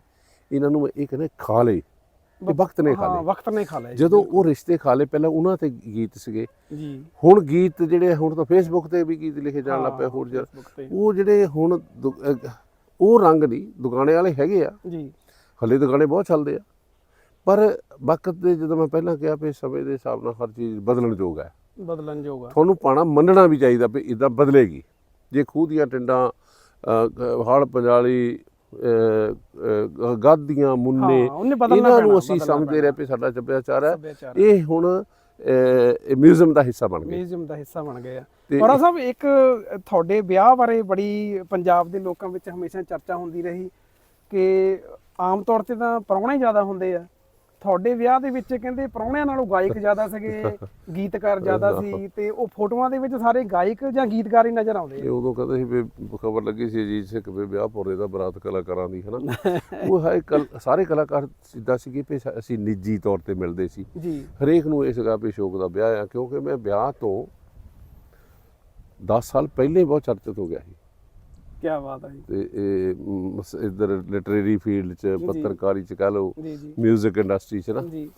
ਇਹਨਾਂ ਨੂੰ ਇਹ ਕਹਿੰਦਾ ਖਾ ਲਏ ਇਹ ਵਕਤ ਨੇ ਖਾ ਲਏ ਵਕਤ ਨੇ ਖਾ ਜੀ, ਜਦੋਂ ਉਹ ਰਿਸ਼ਤੇ ਖਾ ਲਏ ਪਹਿਲਾਂ ਉਹਨਾਂ ਤੇ ਗੀਤ ਸੀਗੇ। ਜੀ। ਹੁਣ ਗੀਤ ਜਿਹੜੇ ਹੁਣ ਤਾਂ ਫੇਸਬੁੱਕ ਤੇ ਵੀ ਗੀਤ ਲਿਖੇ ਜਾਣ ਲੱਗ ਪਏ ਹੋਰ ਤੇ। ਉਹ ਜਿਹੜੇ ਹੁਣ ਉਹ ਰੰਗ ਨਹੀਂ ਦੁਕਾਨੇ ਵਾਲੇ ਹੈਗੇ ਆ। ਜੀ। ਹਲੇ ਦੁਕਾਨੇ ਬਹੁਤ ਚੱਲਦੇ ਆ। ਪਰ ਵਕਤ ਦੇ ਜਦੋਂ ਮੈਂ ਪਹਿਲਾਂ ਕਿਹਾ ਵੀ ਸਮੇਂ ਦੇ ਹਿਸਾਬ ਨਾਲ ਹਰ ਚੀਜ਼ ਬਦਲਣ ਯੋਗ ਹੈ। ਬਦਲਣ ਜੋਗਾ ਤੁਹਾਨੂੰ ਪਾਣਾ ਮੰਨਣਾ ਵੀ ਚਾਹੀਦਾ ਵੀ ਇਦਾਂ ਬਦਲੇਗੀ। ਜੇ ਖੂਹ ਦੀਆਂ ਟਿੰਡਾਂ ਹੜ ਪੰਜਾਲੀ ਗੱਦੀਆਂ ਮੁੰਨੇ ਇਹਨਾਂ ਨੂੰ ਅਸੀਂ ਸਮਝਦੇ ਰਹੇ ਵੀ ਸਾਡਾ ਸੱਭਿਆਚਾਰ ਹੈ। ਇਹ ਹੁਣ ਮਿਊਜ਼ੀਅਮ ਦਾ ਹਿੱਸਾ ਬਣ ਗਏ ਮਿਊਜ਼ੀਅਮ ਦਾ ਹਿੱਸਾ ਬਣ ਗਏ ਆ ਤੇ ਔਰਾ ਸਾਹਿਬ ਇੱਕ ਤੁਹਾਡੇ ਵਿਆਹ ਬਾਰੇ ਬੜੀ ਪੰਜਾਬ ਦੇ ਲੋਕਾਂ ਵਿੱਚ ਹਮੇਸ਼ਾ ਚਰਚਾ ਹੁੰਦੀ ਰਹੀ ਕਿ ਆਮ ਤੌਰ ਤੇ ਤਾਂ ਪ੍ਰਾਹੁਣੇ ਜ਼ਿਆਦਾ ਹੁੰਦੇ ਆ। ਤੁਹਾਡੇ ਵਿਆਹ ਦੇ ਵਿੱਚ ਕਹਿੰਦੇ ਪ੍ਰਾਹੁਣਿਆਂ ਨਾਲੋਂ ਗਾਇਕ ਜ਼ਿਆਦਾ ਸੀਗੇ ਗੀਤਕਾਰ ਜ਼ਿਆਦਾ ਸੀ ਤੇ ਉਹ ਫੋਟੋਆਂ ਦੇ ਵਿੱਚ ਸਾਰੇ ਗਾਇਕ ਜਾਂ ਗੀਤਕਾਰ ਹੀ ਨਜ਼ਰ ਆਉਂਦੇ ਇਹ ਉਦੋਂ ਕਹਿੰਦੇ ਸੀ ਵੀ ਖਬਰ ਲੱਗੀ ਸੀ ਅਜੀਤ ਸਿੰਘ ਵੀ ਵਿਆਹ ਪੋਰੇ ਦਾ ਬਰਾਤ ਕਲਾਕਾਰਾਂ ਦੀ ਹਨਾ? ਉਹ ਹੈ ਸਾਰੇ ਕਲਾਕਾਰ ਸਿੱਧਾ ਸੀ ਕਿ ਅਸੀਂ ਨਿੱਜੀ ਤੌਰ ਤੇ ਮਿਲਦੇ ਸੀ। ਜੀ। ਹਰੇਕ ਨੂੰ ਇਸ ਗਾ ਵੀ ਸ਼ੌਕ ਦਾ ਵਿਆਹ ਆ ਕਿਉਂਕਿ ਮੈਂ ਵਿਆਹ ਤੋਂ 10 ਸਾਲ ਪਹਿਲੇ ਬਹੁਤ ਚਰਚਿਤ ਹੋ ਗਿਆ ਸੀ। ਕੀ ਬਾਤ ਹੈ ਜੀ। ਤੇ ਇਹ ਇੱਧਰ ਲਿਟਰੇਰੀ ਫੀਲਡ ਚ ਪੱਤਰਕਾਰੀ ਚ ਕਹ ਲਓ 뮤직 ਇੰਡਸਟਰੀ ਚ ਨਾ। ਜੀ।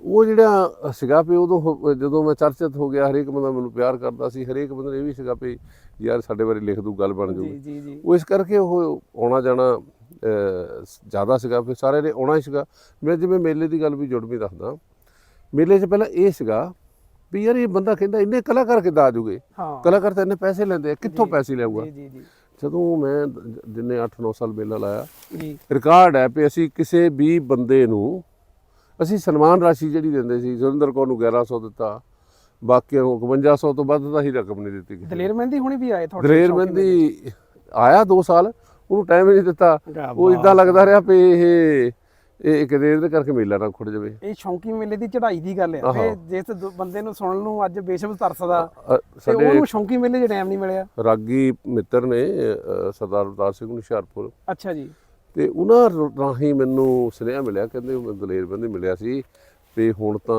ਉਹ ਜਿਹੜਾ ਸੀਗਾ ਵੀ ਉਦੋਂ ਜਦੋਂ ਮੈਂ ਚਰਚਿਤ ਹੋ ਗਿਆ ਹਰੇਕ ਬੰਦਾ ਮੈਨੂੰ ਪਿਆਰ ਕਰਦਾ ਸੀ ਹਰੇਕ ਬੰਦੇ ਨੂੰ ਇਹ ਵੀ ਸੀਗਾ ਵੀ ਯਾਰ ਸਾਡੇ ਬਾਰੇ ਲਿਖ ਦੂ ਗੱਲ ਬਣ ਜੀ ਜੂਗੀ ਉਹ ਇਸ ਕਰਕੇ ਉਹ ਆਉਣਾ ਜਾਣਾ ਜ਼ਿਆਦਾ ਸੀਗਾ ਫਿਰ ਸਾਰੇ ਨੇ ਆਉਣਾ ਹੀ ਸੀਗਾ। ਮੈਂ ਜਿਵੇਂ ਮੇਲੇ ਦੀ ਗੱਲ ਵੀ ਜੁੜਵੀਂ ਦੱਸਦਾ ਮੇਲੇ 'ਚ ਪਹਿਲਾਂ ਇਹ ਸੀਗਾ ਵੀ ਯਾਰ ਇਹ ਬੰਦਾ ਕਹਿੰਦਾ ਇੰਨੇ ਕਲਾਕਾਰ ਕਿੱਦਾਂ ਆ ਜੂਗੇ? ਕਲਾਕਾਰ ਤਾਂ ਇੰਨੇ ਪੈਸੇ ਲੈਂਦੇ ਆ ਕਿੱਥੋਂ ਪੈਸੇ ਲਿਆਊਗਾ? ਜੀ ਜੀ ਜੀ। ਜਦੋਂ ਮੈਂ ਜਿੰਨੇ 8-9 ਸਾਲ ਮੇਲਾ ਲਾਇਆ ਜੀ। ਰਿਕਾਰਡ ਹੈ ਵੀ ਅਸੀਂ ਕਿਸੇ ਵੀ ਬੰਦੇ ਨੂੰ ਅਸੀਂ ਸਨਮਾਨ ਰਾਸ਼ੀ ਜਿਹੜੀ ਦਿੰਦੇ ਸੀ ਸੁਰਿੰਦਰ ਕੌਰ ਨੂੰ 1100 ਦਿੱਤਾ ਬਾਕੀਆਂ ਨੂੰ 5100 ਤੋਂ ਵੱਧ ਤਾਂ ਹੀ ਰਕਮ ਨਹੀਂ ਦਿੱਤੀ ਨੂੰ। ਦਲੇਰ ਮਹਿੰਦੀ ਹੁਣੀ ਵੀ ਆਏ ਤੁਹਾਡੇ ਦਲੇਰ ਮਹਿੰਦੀ ਆਇਆ 2 ਸਾਲ ਉਹਨੂੰ ਟਾਈਮ ਨਹੀਂ ਦਿੱਤਾ। ਉਹ ਇਦਾਂ ਲੱਗਦਾ ਰਿਹਾ ਵੀ ਇਹ ਇਹ ਕਿਤੇ ਇਹਦੇ ਕਰਕੇ ਮੇਲਾ ਨਾ ਖੁੱਟ ਜਾਵੇ। ਇਹ ਸ਼ੌਂਕੀ ਮੇਲੇ ਦੀ ਚੜ੍ਹਾਈ ਦੀ ਗੱਲ ਹੈ। ਤੇ ਜਿਸ ਬੰਦੇ ਨੂੰ ਸੁਣਨ ਨੂੰ ਅੱਜ ਬੇਸ਼ੱਕ ਤਰਸਦਾ ਤੇ ਉਹਨੂੰ ਸ਼ੌਂਕੀ ਮੇਲੇ 'ਚ ਟਾਈਮ ਨਹੀਂ ਮਿਲਿਆ। ਰਾਗੀ ਮਿੱਤਰ ਨੇ ਸਰਦਾਰ ਅਵਤਾਰ ਸਿੰਘ ਨੂੰ ਹੁਸ਼ਿਆਰਪੁਰ। ਅੱਛਾ ਜੀ। ਤੇ ਉਹਨਾਂ ਰਾਹੀਂ ਮੈਨੂੰ ਸੁਨੇਹਾ ਮਿਲਿਆ ਕਹਿੰਦੇ ਮੈਂ ਦਲੇਰ ਬੰਦੇ ਮਿਲਿਆ ਸੀ ਤੇ ਹੁਣ ਤਾਂ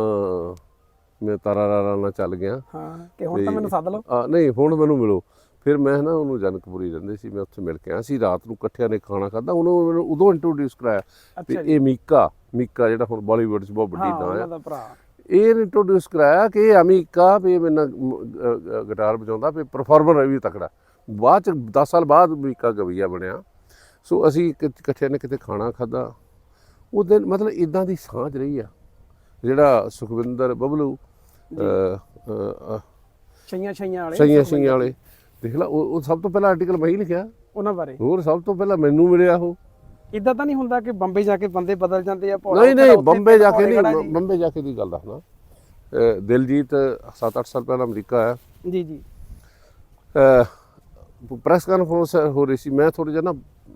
ਮੈਂ ਤਾਰਾ ਰਾਰਾ ਨਾਲ ਚੱਲ ਗਿਆ। ਹਾਂ ਕਿ ਹੁਣ ਤਾਂ ਮੈਨੂੰ ਸੱਦ ਲਓ। ਨਹੀਂ ਹੁਣ ਮੈਨੂੰ ਮਿਲੋ। ਫਿਰ ਮੈਂ ਨਾ ਉਹਨੂੰ ਜਨਕਪੁਰੀ ਰਹਿੰਦੇ ਸੀ ਮੈਂ ਉੱਥੇ ਮਿਲ ਕੇ ਆਇਆ ਸੀ ਰਾਤ ਨੂੰ ਇਕੱਠਿਆਂ ਨੇ ਖਾਣਾ ਖਾਦਾ ਉਹਨੂੰ ਮੈਨੂੰ ਉਦੋਂ ਇੰਟਰੋਡਿਊਸ ਕਰਾਇਆ ਤੇ ਇਹ ਮੀਕਾ ਮੀਕਾ ਜਿਹੜਾ ਹੁਣ ਬਾਲੀਵੁੱਡ 'ਚ ਬਹੁਤ ਵੱਡੀ ਹਾਂ ਨਾਂ ਹੈ ਭਰਾ। ਇਹ ਇੰਟਰੋਡਿਊਸ ਕਰਾਇਆ ਕਿ ਇਹ ਅਮੀਕਾ ਵੀ ਇਹ ਮੇਰੇ ਨਾਲ ਮ- ਅ- ਅ- ਗਿਟਾਰ ਵਜਾਉਂਦਾ ਵੀ ਪਰਫਾਰਮਰ ਹੈ ਵੀ ਤਕੜਾ। ਬਾਅਦ ਚ 10 ਸਾਲ ਬਾਅਦ ਅਮੀਕਾ ਗਵਈਆ ਬਣਿਆ। ਸੋ ਅਸੀਂ ਇਕ- ਇਕੱਠਿਆਂ ਨੇ ਕਿਤੇ ਖਾਣਾ ਖਾਦਾ ਉਹ ਦਿਨ ਮਤਲਬ ਇਦਾਂ ਦੀ ਸਾਂਝ ਰਹੀ ਆ। ਜਿਹੜਾ ਸੁਖਵਿੰਦਰ ਬਬਲੂ ਛਈਆਂ ਛਈਆਂ ਵਾਲੇ ਸਈਆਂ ਸਈਆਂ ਵਾਲੇ। ਦੇਖ ਲਾ ਉਹ ਉਹ ਸਭ ਤੋਂ ਪਹਿਲਾ ਆਰਟੀਕਲ ਮੈਂ ਹੀ ਲਿਖਿਆ। ਉਹਨਾਂ ਬਾਰੇ? ਹੋਰ ਸਭ ਤੋਂ ਪਹਿਲਾਂ ਮੈਨੂੰ ਮਿਲਿਆ ਉਹ। ਇਦਾਂ ਤਾਂ ਨਹੀਂ ਹੁੰਦਾ ਕਿ ਬੰਬੇ ਜਾ ਕੇ ਬੰਦੇ ਬਦਲ ਜਾਂਦੇ ਆ ਭੋਲਾ ਨਹੀਂ ਨਹੀਂ ਬੰਬੇ ਜਾ ਕੇ ਨਹੀਂ ਬੰਬੇ ਜਾ ਕੇ ਦੀ ਗੱਲ ਦੱਸਣਾ ਦਿਲਜੀਤ 7-8 ਸਾਲ ਪਹਿਲਾਂ ਅਮਰੀਕਾ ਆਇਆ। ਜੀ ਜੀ। ਪ੍ਰੈਸ ਕਾਨਫਰੰਸ ਹੋ ਰਹੀ ਸੀ। ਮੈਂ ਥੋੜਾ ਜਿਹਾ ਨਾ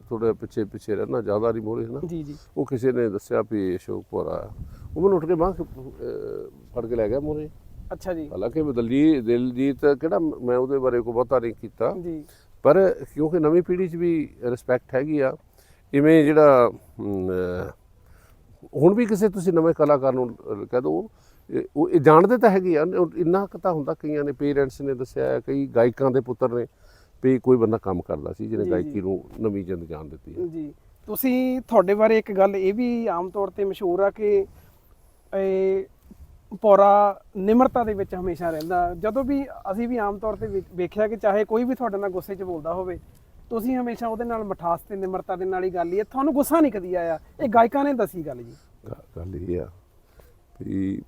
ਥੋੜਾ ਪਿੱਛੇ ਪਿੱਛੇ ਰਹਿਣਾ ਜ਼ਿਆਦਾ ਨਹੀਂ ਮੋਰੇ ਨਾ ਜੀ ਜੀ। ਉਹ ਕਿਸੇ ਨੇ ਦੱਸਿਆ ਵੀ ਅਸ਼ੋਕ ਪੋਰਾ ਉਹ ਮੈਨੂੰ ਉੱਠ ਕੇ ਬਾਂਹ ਫੜ ਕੇ ਲੈ ਗਿਆ ਮੋਰੇ ਅੱਛਾ ਜੀ। ਹਾਲਾਂਕਿ ਮੈਂ ਦਲਜੀਤ ਕਿਹੜਾ ਮੈਂ ਉਹਦੇ ਬਾਰੇ ਕੋਈ ਬਹੁਤਾ ਨਹੀਂ ਕੀਤਾ। ਜੀ। ਪਰ ਕਿਉਂਕਿ ਨਵੀਂ ਪੀੜ੍ਹੀ 'ਚ ਵੀ ਰਿਸਪੈਕਟ ਹੈਗੀ ਆ ਇਵੇਂ ਜਿਹੜਾ ਹੁਣ ਵੀ ਕਿਸੇ ਤੁਸੀਂ ਨਵੇਂ ਕਲਾਕਾਰ ਨੂੰ ਕਹਿ ਦੋ ਉਹ ਇਹ ਜਾਣਦੇ ਤਾਂ ਹੈਗੇ ਆ ਇੰਨਾ ਕੁ ਤਾਂ ਹੁੰਦਾ ਕਈਆਂ ਨੇ ਪੇਰੈਂਟਸ ਨੇ ਦੱਸਿਆ ਹੈ, ਕਈ ਗਾਇਕਾਂ ਦੇ ਪੁੱਤਰ ਨੇ ਵੀ ਕੋਈ ਬੰਦਾ ਕੰਮ ਕਰਦਾ ਸੀ ਜਿਹਨੇ ਗਾਇਕੀ ਨੂੰ ਨਵੀਂ ਜਿੰਦ ਜਾਣ ਦਿੱਤੀ ਹੈ। ਜੀ। ਤੁਸੀਂ ਤੁਹਾਡੇ ਬਾਰੇ ਇੱਕ ਗੱਲ ਇਹ ਵੀ ਆਮ ਤੌਰ ਤੇ ਮਸ਼ਹੂਰ ਆ ਕਿ ਇਹ ਪੌਰਾ ਨਿਮਰਤਾ ਦੇ ਵਿੱਚ ਹਮੇਸ਼ਾ ਰਹਿੰਦਾ। ਜਦੋਂ ਵੀ ਅਸੀਂ ਵੀ ਆਮ ਤੌਰ ਤੇ ਵੇਖਿਆ ਕਿ ਚਾਹੇ ਕੋਈ ਵੀ ਤੁਹਾਡੇ ਨਾਲ ਗੁੱਸੇ 'ਚ ਬੋਲਦਾ ਹੋਵੇ ਤੁਸੀਂ ਹਮੇਸ਼ਾ ਉਹਦੇ ਨਾਲ ਮਠਾਸ ਤੇ ਨਿਮਰਤਾ ਦੇ ਨਾਲ ਹੀ ਗੱਲ ਹੀ ਹੈ ਤੁਹਾਨੂੰ ਗੁੱਸਾ ਨਹੀਂ ਕਦੀ ਆਇਆ? ਇਹ ਗਾਇਕਾਂ ਨੇ ਦੱਸੀ ਗੱਲ ਜੀ। ਗੱਲ ਇਹ ਆ ਵੀ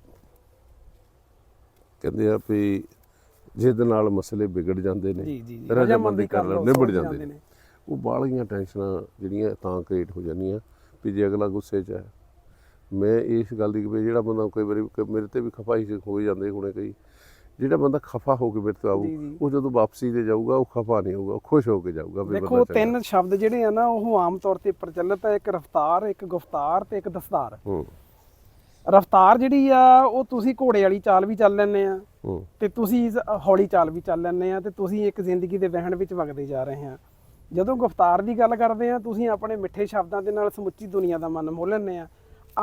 ਕਹਿੰਦੇ ਆ ਵੀ ਜਿਹਦੇ ਨਾਲ ਮਸਲੇ ਵਿਗੜ ਜਾਂਦੇ ਨੇ ਜੀ, ਜੀ। ਰਜਾਮੰਦੀ ਕਰ ਲਓ ਨਿਬੜ ਜਾਂਦੇ ਨੇ। ਉਹ ਬਾਹਲੀਆਂ ਟੈਨਸ਼ਨਾਂ ਜਿਹੜੀਆਂ ਤਾਂ ਕ੍ਰੀਏਟ ਹੋ ਜਾਂਦੀਆਂ ਵੀ ਜੇ ਅਗਲਾ ਗੁੱਸੇ 'ਚ ਹੈ ਮੈਂ ਇਸ ਗੱਲ ਦੀ ਵੀ ਜਿਹੜਾ ਬੰਦਾ ਕਈ ਵਾਰੀ ਕ- ਮੇਰੇ ਤੇ ਵੀ ਖਫਾ ਹੀ ਜਾਂਦੇ ਹੁਣੇ ਕਈ। ਜਿਹੜਾ ਬੰਦਾ ਖਫਾ ਹੋ ਕੇ ਮੇਰੇ ਤੋਂ ਆਊ। ਉਹ ਜਦੋਂ ਵਾਪਸੀ ਤੇ ਜਾਊਗਾ ਉਹ ਖਫਾ ਨਹੀਂ ਹੋਊਗਾ ਖੁਸ਼ ਹੋ ਕੇ ਜਾਊਗਾ ਦੇਖੋ। ਤਿੰਨ ਸ਼ਬਦ ਜਿਹੜੇ ਆ ਨਾ ਉਹ ਆਮ ਤੌਰ ਤੇ ਪ੍ਰਚਲਿਤ ਹੈ ਇੱਕ ਰਫਤਾਰ ਇੱਕ ਗੁਫਤਾਰ ਤੇ ਇੱਕ ਦਸਤਾਰ। ਹੂੰ। ਰਫਤਾਰ ਜਿਹੜੀ ਆ ਉਹ ਤੁਸੀਂ ਘੋੜੇ ਵਾਲੀ ਚਾਲ ਵੀ ਚੱਲ ਲੈਂਦੇ ਆ ਤੇ ਤੁਸੀਂ ਹੌਲੀ ਚਾਲ ਵੀ ਚੱਲ ਲੈਂਦੇ ਆ ਤੇ ਤੁਸੀਂ ਇੱਕ ਜ਼ਿੰਦਗੀ ਦੇ ਵਹਿਣ ਵਿੱਚ ਵਗਦੇ ਜਾ ਰਹੇ ਆ। ਜਦੋਂ ਗੁਫਤਾਰ ਦੀ ਗੱਲ ਕਰਦੇ ਆ ਤੁਸੀਂ ਆਪਣੇ ਮਿੱਠੇ ਸ਼ਬਦਾਂ ਦੇ ਨਾਲ ਸਮੁੱਚੀ ਦੁਨੀਆ ਦਾ ਮਨ ਮੋਹ ਲੈਂਦੇ ਆ।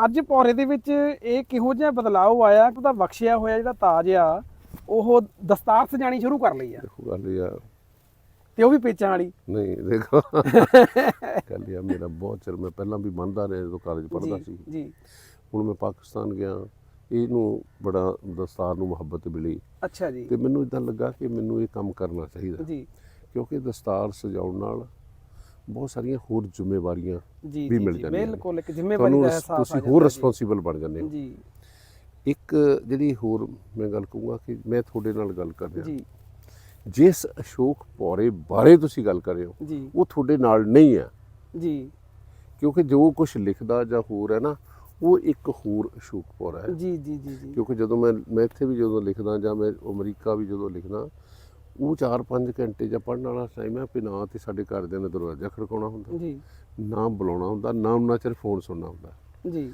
ਅੱਜ ਪੌਰੇ ਦੇ ਵਿੱਚ ਇਹ ਕਿਹੋ ਜਿਹਾ ਬਦਲਾਅ ਆਇਆ ਕਿ ਉਹਦਾ ਬਖਸ਼ਿਆ ਹੋਇਆ ਜਿਹੜਾ ਤਾਜ ਆ ਉਹ ਦਸਤਾਰ ਸਜਾਣੀ ਸ਼ੁਰੂ ਕਰ ਲਈ ਆ। ਦੇਖੋ ਗੱਲ ਆ। ਤੇ ਉਹ ਵੀ ਪੇਚਾਂ ਵਾਲੀ। ਨਹੀਂ ਦੇਖੋ। ਗੱਲ ਆ ਮੇਰਾ ਬਹੁਤ ਚਿਰ ਮੈਂ ਪਹਿਲਾਂ ਵੀ ਮੰਨਦਾ ਰਿਹਾ ਜਦੋਂ ਕਾਲਜ ਪੜ੍ਹਦਾ ਸੀ। ਜੀ। ਹੁਣ ਮੈਂ ਪਾਕਿਸਤਾਨ ਗਿਆ ਇਹਨੂੰ ਬੜਾ ਦਸਤਾਰ ਨੂੰ ਮੁਹੱਬਤ ਮਿਲੀ। ਅੱਛਾ ਜੀ। ਤੇ ਮੈਨੂੰ ਇਦਾਂ ਲੱਗਾ ਕਿ ਮੈਨੂੰ ਇਹ ਕੰਮ ਕਰਨਾ ਚਾਹੀਦਾ। ਜੀ। ਕਿਉਂਕਿ ਦਸਤਾਰ ਸਜਾਉਣ ਨਾਲ ਬਹੁਤ ਸਾਰੀਆਂ ਹੋਰ ਜ਼ਿੰਮੇਵਾਰੀਆਂ ਜੀ ਵੀ ਮਿਲ ਜਾਂਦੀਆਂ। ਬਿਲਕੁਲ ਇੱਕ ਜ਼ਿੰਮੇਵਾਰੀ ਦਾ ਅਹਿਸਾਸ ਤੁਸੀਂ ਹੋਰ। ਰਿਸਪੌਂਸੀਬਲ ਬਣ ਜਾਂਦੇ ਹੋ। ਜੀ। ਇੱਕ ਜਿਹੜੀ ਹੋਰ ਮੈਂ ਗੱਲ ਕਹੂੰਗਾ ਕਿ ਮੈਂ ਤੁਹਾਡੇ ਨਾਲ ਗੱਲ ਕਰ ਰਿਹਾ। ਜੀ। ਜਿਸ ਅਸ਼ੋਕ ਪੌਰੇ ਬਾਰੇ ਤੁਸੀਂ ਗੱਲ ਕਰ ਰਹੇ ਹੋ ਉਹ ਤੁਹਾਡੇ ਨਾਲ ਨਹੀਂ ਹੈ। ਜੀ। ਕਿਉਂਕਿ ਜੋ ਕੁਝ ਲਿਖਦਾ ਜਾਂ ਹੋਰ ਹੈ ਨਾ ਉਹ ਇੱਕ ਹੋਰ ਅਸ਼ੋਕ ਪੌਰਾ ਹੈ। ਜੀ ਜੀ ਜੀ ਜੀ। ਕਿਉਂਕਿ ਜਦੋਂ ਮੈਂ ਮੈਂ ਇੱਥੇ ਵੀ ਜਦੋਂ ਲਿਖਦਾ ਜਾਂ ਮੈਂ ਅਮਰੀਕਾ ਵੀ ਜਦੋਂ ਲਿਖਦਾ ਉਹ 4-5 ਘੰਟੇ ਜਾਂ ਪੜਨ ਵਾਲਾ ਟਾਈਮ ਹੈ ਵੀ ਨਾ ਤੇ ਸਾਡੇ ਘਰਦਿਆਂ ਨੇ ਦਰਵਾਜ਼ਾ ਖੜਕਾਉਣਾ ਹੁੰਦਾ ਜੀ। ਨਾ ਬੁਲਾਉਣਾ ਹੁੰਦਾ ਨਾ ਉਹਨਾਂ ਚਿਰ ਫੋਨ ਸੁਣਨਾ ਹੁੰਦਾ। ਜੀ।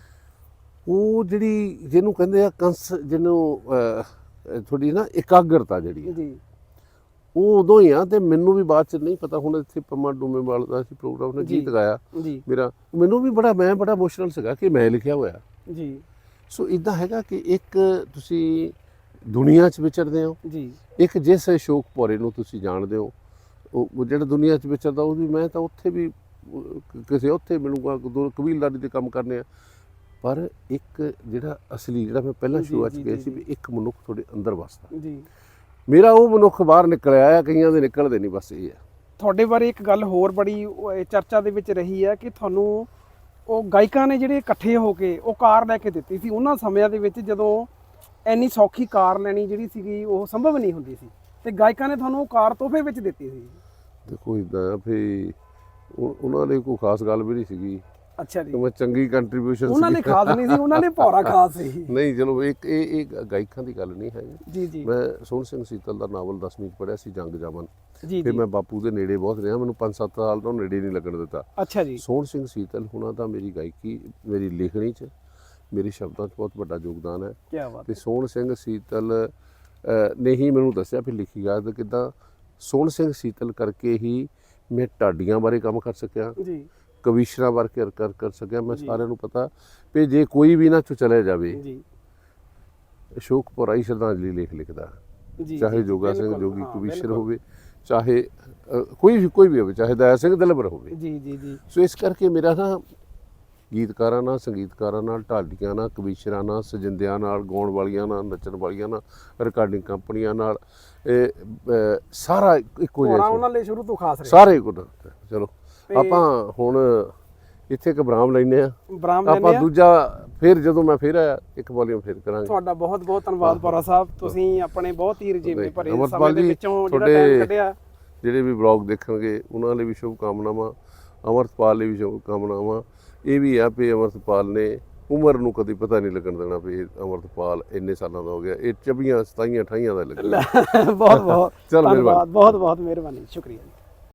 ਉਹ ਜਿਹੜੀ ਜਿਹਨੂੰ ਕਹਿੰਦੇ ਆ ਕੰਸ ਜਿਹਨੂੰ ਥੋੜੀ ਨਾ ਇਕਾਗਰਤਾ ਜਿਹੜੀ ਹੈ। ਜੀ। ਉਹ ਉਦੋਂ ਹੀ ਆ ਤੇ ਮੈਨੂੰ ਵੀ ਬਾਅਦ ਚ ਨਹੀਂ ਪਤਾ ਹੁਣ ਇੱਥੇ ਪੰਮਾ ਡੂਮੇਵਾਲ ਦਾ ਸੀ ਪ੍ਰੋਗਰਾਮ ਨੇ। ਗੀਤ ਗਾਇਆ। ਮੇਰਾ ਮੈਨੂੰ ਵੀ ਬੜਾ ਮੈਂ ਬੜਾ ਇਮੋਸ਼ਨਲ ਸੀਗਾ ਕਿ ਮੈਂ ਲਿਖਿਆ ਹੋਇਆ। ਜੀ। ਸੋ ਇਦਾਂ ਹੈਗਾ ਕਿ ਇੱਕ ਤੁਸੀਂ ਦੁਨੀਆ 'ਚ ਵਿਚਰਦੇ ਹੋ? ਜੀ। ਇੱਕ ਜਿਸ ਅਸ਼ੋਕ ਪੌਰੇ ਨੂੰ ਤੁਸੀਂ ਜਾਣਦੇ ਹੋ ਉਹ ਜਿਹੜਾ ਦੁਨੀਆ 'ਚ ਵਿਚਰਦਾ ਉਹ ਵੀ ਮੈਂ ਤਾਂ ਉੱਥੇ ਵੀ ਕਿਸੇ ਉੱਥੇ ਮਿਲੂੰਗਾ ਦੂਰ ਕਬੀਲਦਾਰੀ ਦੇ ਕੰਮ ਕਰਨੇ ਆ। ਪਰ ਇੱਕ ਜਿਹੜਾ ਅਸਲੀ ਜਿਹੜਾ ਮੈਂ ਪਹਿਲਾਂ ਸ਼ੁਰੂਆਤ 'ਚ ਜੀ, ਸੀ ਵੀ ਇੱਕ ਮਨੁੱਖ ਤੁਹਾਡੇ ਅੰਦਰ ਵਸਦਾ। ਜੀ। ਮੇਰਾ ਉਹ ਮਨੁੱਖ ਬਾਹਰ ਨਿਕਲ ਆਇਆ ਕਈਆਂ ਦੇ ਨਿਕਲਦੇ ਨਹੀਂ ਬਸ ਇਹ ਹੈ ਤੁਹਾਡੇ ਬਾਰੇ ਇੱਕ ਗੱਲ ਹੋਰ ਬੜੀ ਚਰਚਾ ਦੇ ਵਿੱਚ ਰਹੀ ਹੈ ਕਿ ਤੁਹਾਨੂੰ ਉਹ ਗਾਇਕਾਂ ਨੇ ਜਿਹੜੇ ਇਕੱਠੇ ਹੋ ਕੇ ਉਹ ਕਾਰ ਲੈ ਕੇ ਦਿੱਤੀ ਸੀ ਉਹਨਾਂ ਸਮਿਆਂ ਦੇ ਵਿੱਚ ਜਦੋਂ ਐਨੀ ਸੌਖੀ ਕਾਰ ਲੈਣੀ ਜਿਹੜੀ ਸੀਗੀ ਉਹ ਸੰਭਵ ਨਹੀਂ ਹੁੰਦੀ ਸੀ। ਤੇ ਗਾਇਕਾਂ ਨੇ ਤੁਹਾਨੂੰ ਉਹ ਕਾਰ ਤੋਹਫੇ ਵਿੱਚ ਦਿੱਤੀ ਸੀ। ਦੇਖੋ ਇਦਾਂ ਉਹ- ਉਹਨਾਂ ਲਈ ਕੋਈ ਖਾਸ ਗੱਲ ਵੀ ਨਹੀਂ ਸੀਗੀ। ਅੱਛਾ ਜੀ। ਮੈਂ ਚੰਗੀ ਕੰਟਰੀਬਿਊਸ਼ਨ ਉਹਨਾਂ ਨੇ ਖਾਸ ਨਹੀਂ ਸੀ ਉਹਨਾਂ ਨੇ ਭੌਰਾ ਖਾਸ ਸੀ। ਨਹੀਂ ਚਲੋ ਇੱਕ ਇਹ ਇਹ ਗਾਇਕਾਂ ਦੀ ਗੱਲ ਨਹੀਂ ਹੈ। ਜੀ ਜੀ। ਮੈਂ ਸੋਹਣ ਸਿੰਘ ਸੀਤਲ ਦਾ ਨਾਵਲ 10ਵੀਂ ਚ ਪੜਿਆ ਸੀ ਜੰਗ ਜਾਮਨ। ਜੀ ਫਿਰ ਮੈਂ ਬਾਪੂ ਦੇ ਨੇੜੇ ਬਹੁਤ ਰਿਹਾ ਮੈਨੂੰ 5-7 ਸਾਲ ਤੋਂ ਨੇੜੇ ਨਹੀਂ ਲੱਗਣ ਦਿੱਤਾ। ਅੱਛਾ ਜੀ। ਸੋਹਣ ਸਿੰਘ ਸੀਤਲ ਹੁਣਾਂ ਦਾ ਮੇਰੀ ਗਾਇਕੀ ਮੇਰੀ ਲਿਖਣੀ ਚ ਮੇਰੇ ਸ਼ਬਦਾਂ 'ਚ ਬਹੁਤ ਵੱਡਾ ਯੋਗਦਾਨ ਹੈ। ਕੀ ਬਾਤ ਤੇ ਸੋਹਣ ਸਿੰਘ ਸੀਤਲ ਨੇ ਹੀ ਮੈਨੂੰ ਦੱਸਿਆ ਵੀ ਲਿਖੀ ਗਾ ਤੇ ਕਿਦਾਂ? ਸੋਹਣ ਸਿੰਘ ਸੀਤਲ ਕਰਕੇ ਹੀ ਮੈਂ ਢਾਡੀਆਂ ਬਾਰੇ ਕੰਮ ਕਰ ਸਕਿਆ। ਜੀ। ਕਵੀਸ਼ਰਾਂ ਬਾਰੇ ਕਰ ਕਰ ਸਕਿਆ। ਮੈਂ। ਸਾਰਿਆਂ ਨੂੰ ਪਤਾ ਵੀ ਜੇ ਕੋਈ ਵੀ ਨਾ ਚੋ ਚਲੇ ਜਾਵੇ ਜੀ। ਅਸ਼ੋਕ ਪੁਰਾਈ ਸ਼ਰਧਾਂਜਲੀ ਲਿਖ ਲਿਖਦਾ। ਜੀ ਚਾਹੇ ਜੋਗਾ ਸਿੰਘ ਜੋਗੀ ਕਵੀਸ਼ਰ। ਹੋਵੇ ਚਾਹੇ ਕੋਈ ਵੀ ਕੋਈ ਵੀ ਹੋਵੇ ਚਾਹੇ ਦਇਆ ਸਿੰਘ ਦਿਲਬਰ ਹੋਵੇ। ਜੀ ਜੀ ਜੀ। ਸੋ ਇਸ ਕਰਕੇ ਮੇਰਾ ਨਾ ਗੀਤਕਾਰਾਂ ਨਾਲ ਸੰਗੀਤਕਾਰਾਂ ਨਾਲ ਢਾਡੀਆਂ ਨਾਲ ਕਵੀਸ਼ਰਾਂ ਨਾਲ ਸਜਿੰਦਿਆਂ ਨਾਲ ਗਾਉਣ ਵਾਲੀਆਂ ਨਾਲ ਨੱਚਣ ਵਾਲੀਆਂ ਨਾਲ ਰਿਕਾਰਡਿੰਗ ਕੰਪਨੀਆਂ ਨਾਲ ਇਹ ਸਾਰਾ ਇੱਕੋ ਜਿਹਾ ਉਹਨਾਂ ਲਈ ਸ਼ੁਰੂ ਤੋਂ ਖਾਸ ਰਿਹਾ। ਸਾਰੇ ਕੁਝ ਚਲੋ ਆਪਾਂ ਹੁਣ ਇੱਥੇ ਇੱਕ ਬਰਾਮ ਲੈਨੇ ਆ ਬਰਾਮ ਆਪਾਂ ਦੂਜਾ ਫਿਰ ਜਦੋਂ ਮੈਂ ਫਿਰ ਆਇਆ ਇੱਕ ਵੋਲੀਅਮ ਫਿਰ ਕਰਾਂਗੇ। ਤੁਹਾਡਾ ਬਹੁਤ ਬਹੁਤ ਧੰਨਵਾਦ ਪੌਰਾ ਸਾਹਿਬ। ਤੁਸੀਂ ਆਪਣੇ ਬਹੁਤ ਹੀ ਰਜੀਵੇਂ ਭਰੇ ਸਮੇਂ ਦੇ ਵਿੱਚੋਂ ਜਿਹੜਾ ਟਾਈਮ ਕੱਢਿਆ। ਜਿਹੜੇ ਵੀ ਬਲੌਗ ਦੇਖਣਗੇ ਉਹਨਾਂ ਲਈ ਵੀ ਸ਼ੁਭ ਕਾਮਨਾਵਾਂ ਅਮਰਤਪਾਲ ਲਈ ਵੀ ਸ਼ੁਭ ਕਾਮਨਾਵਾਂ ਇਹ ਵੀ ਆ ਵੀ ਅਮਰਤਪਾਲ ਨੇ ਉਮਰ ਨੂੰ ਕਦੀ ਪਤਾ ਨਹੀਂ ਲੱਗਣ ਦੇਣਾ ਵੀ ਅਮਰਤਪਾਲ ਇੰਨੇ ਸਾਲਾਂ ਦਾ ਹੋ ਗਿਆ ਇਹ 24 27 28 ਦਾ ਲੱਗਣਾ। ਬਹੁਤ ਬਹੁਤ। ਚਲੋ, ਮਿਹਰਬਾਨੀ। ਬਹੁਤ ਬਹੁਤ ਮਿਹਰਬਾਨੀ ਸ਼ੁਕਰੀਆ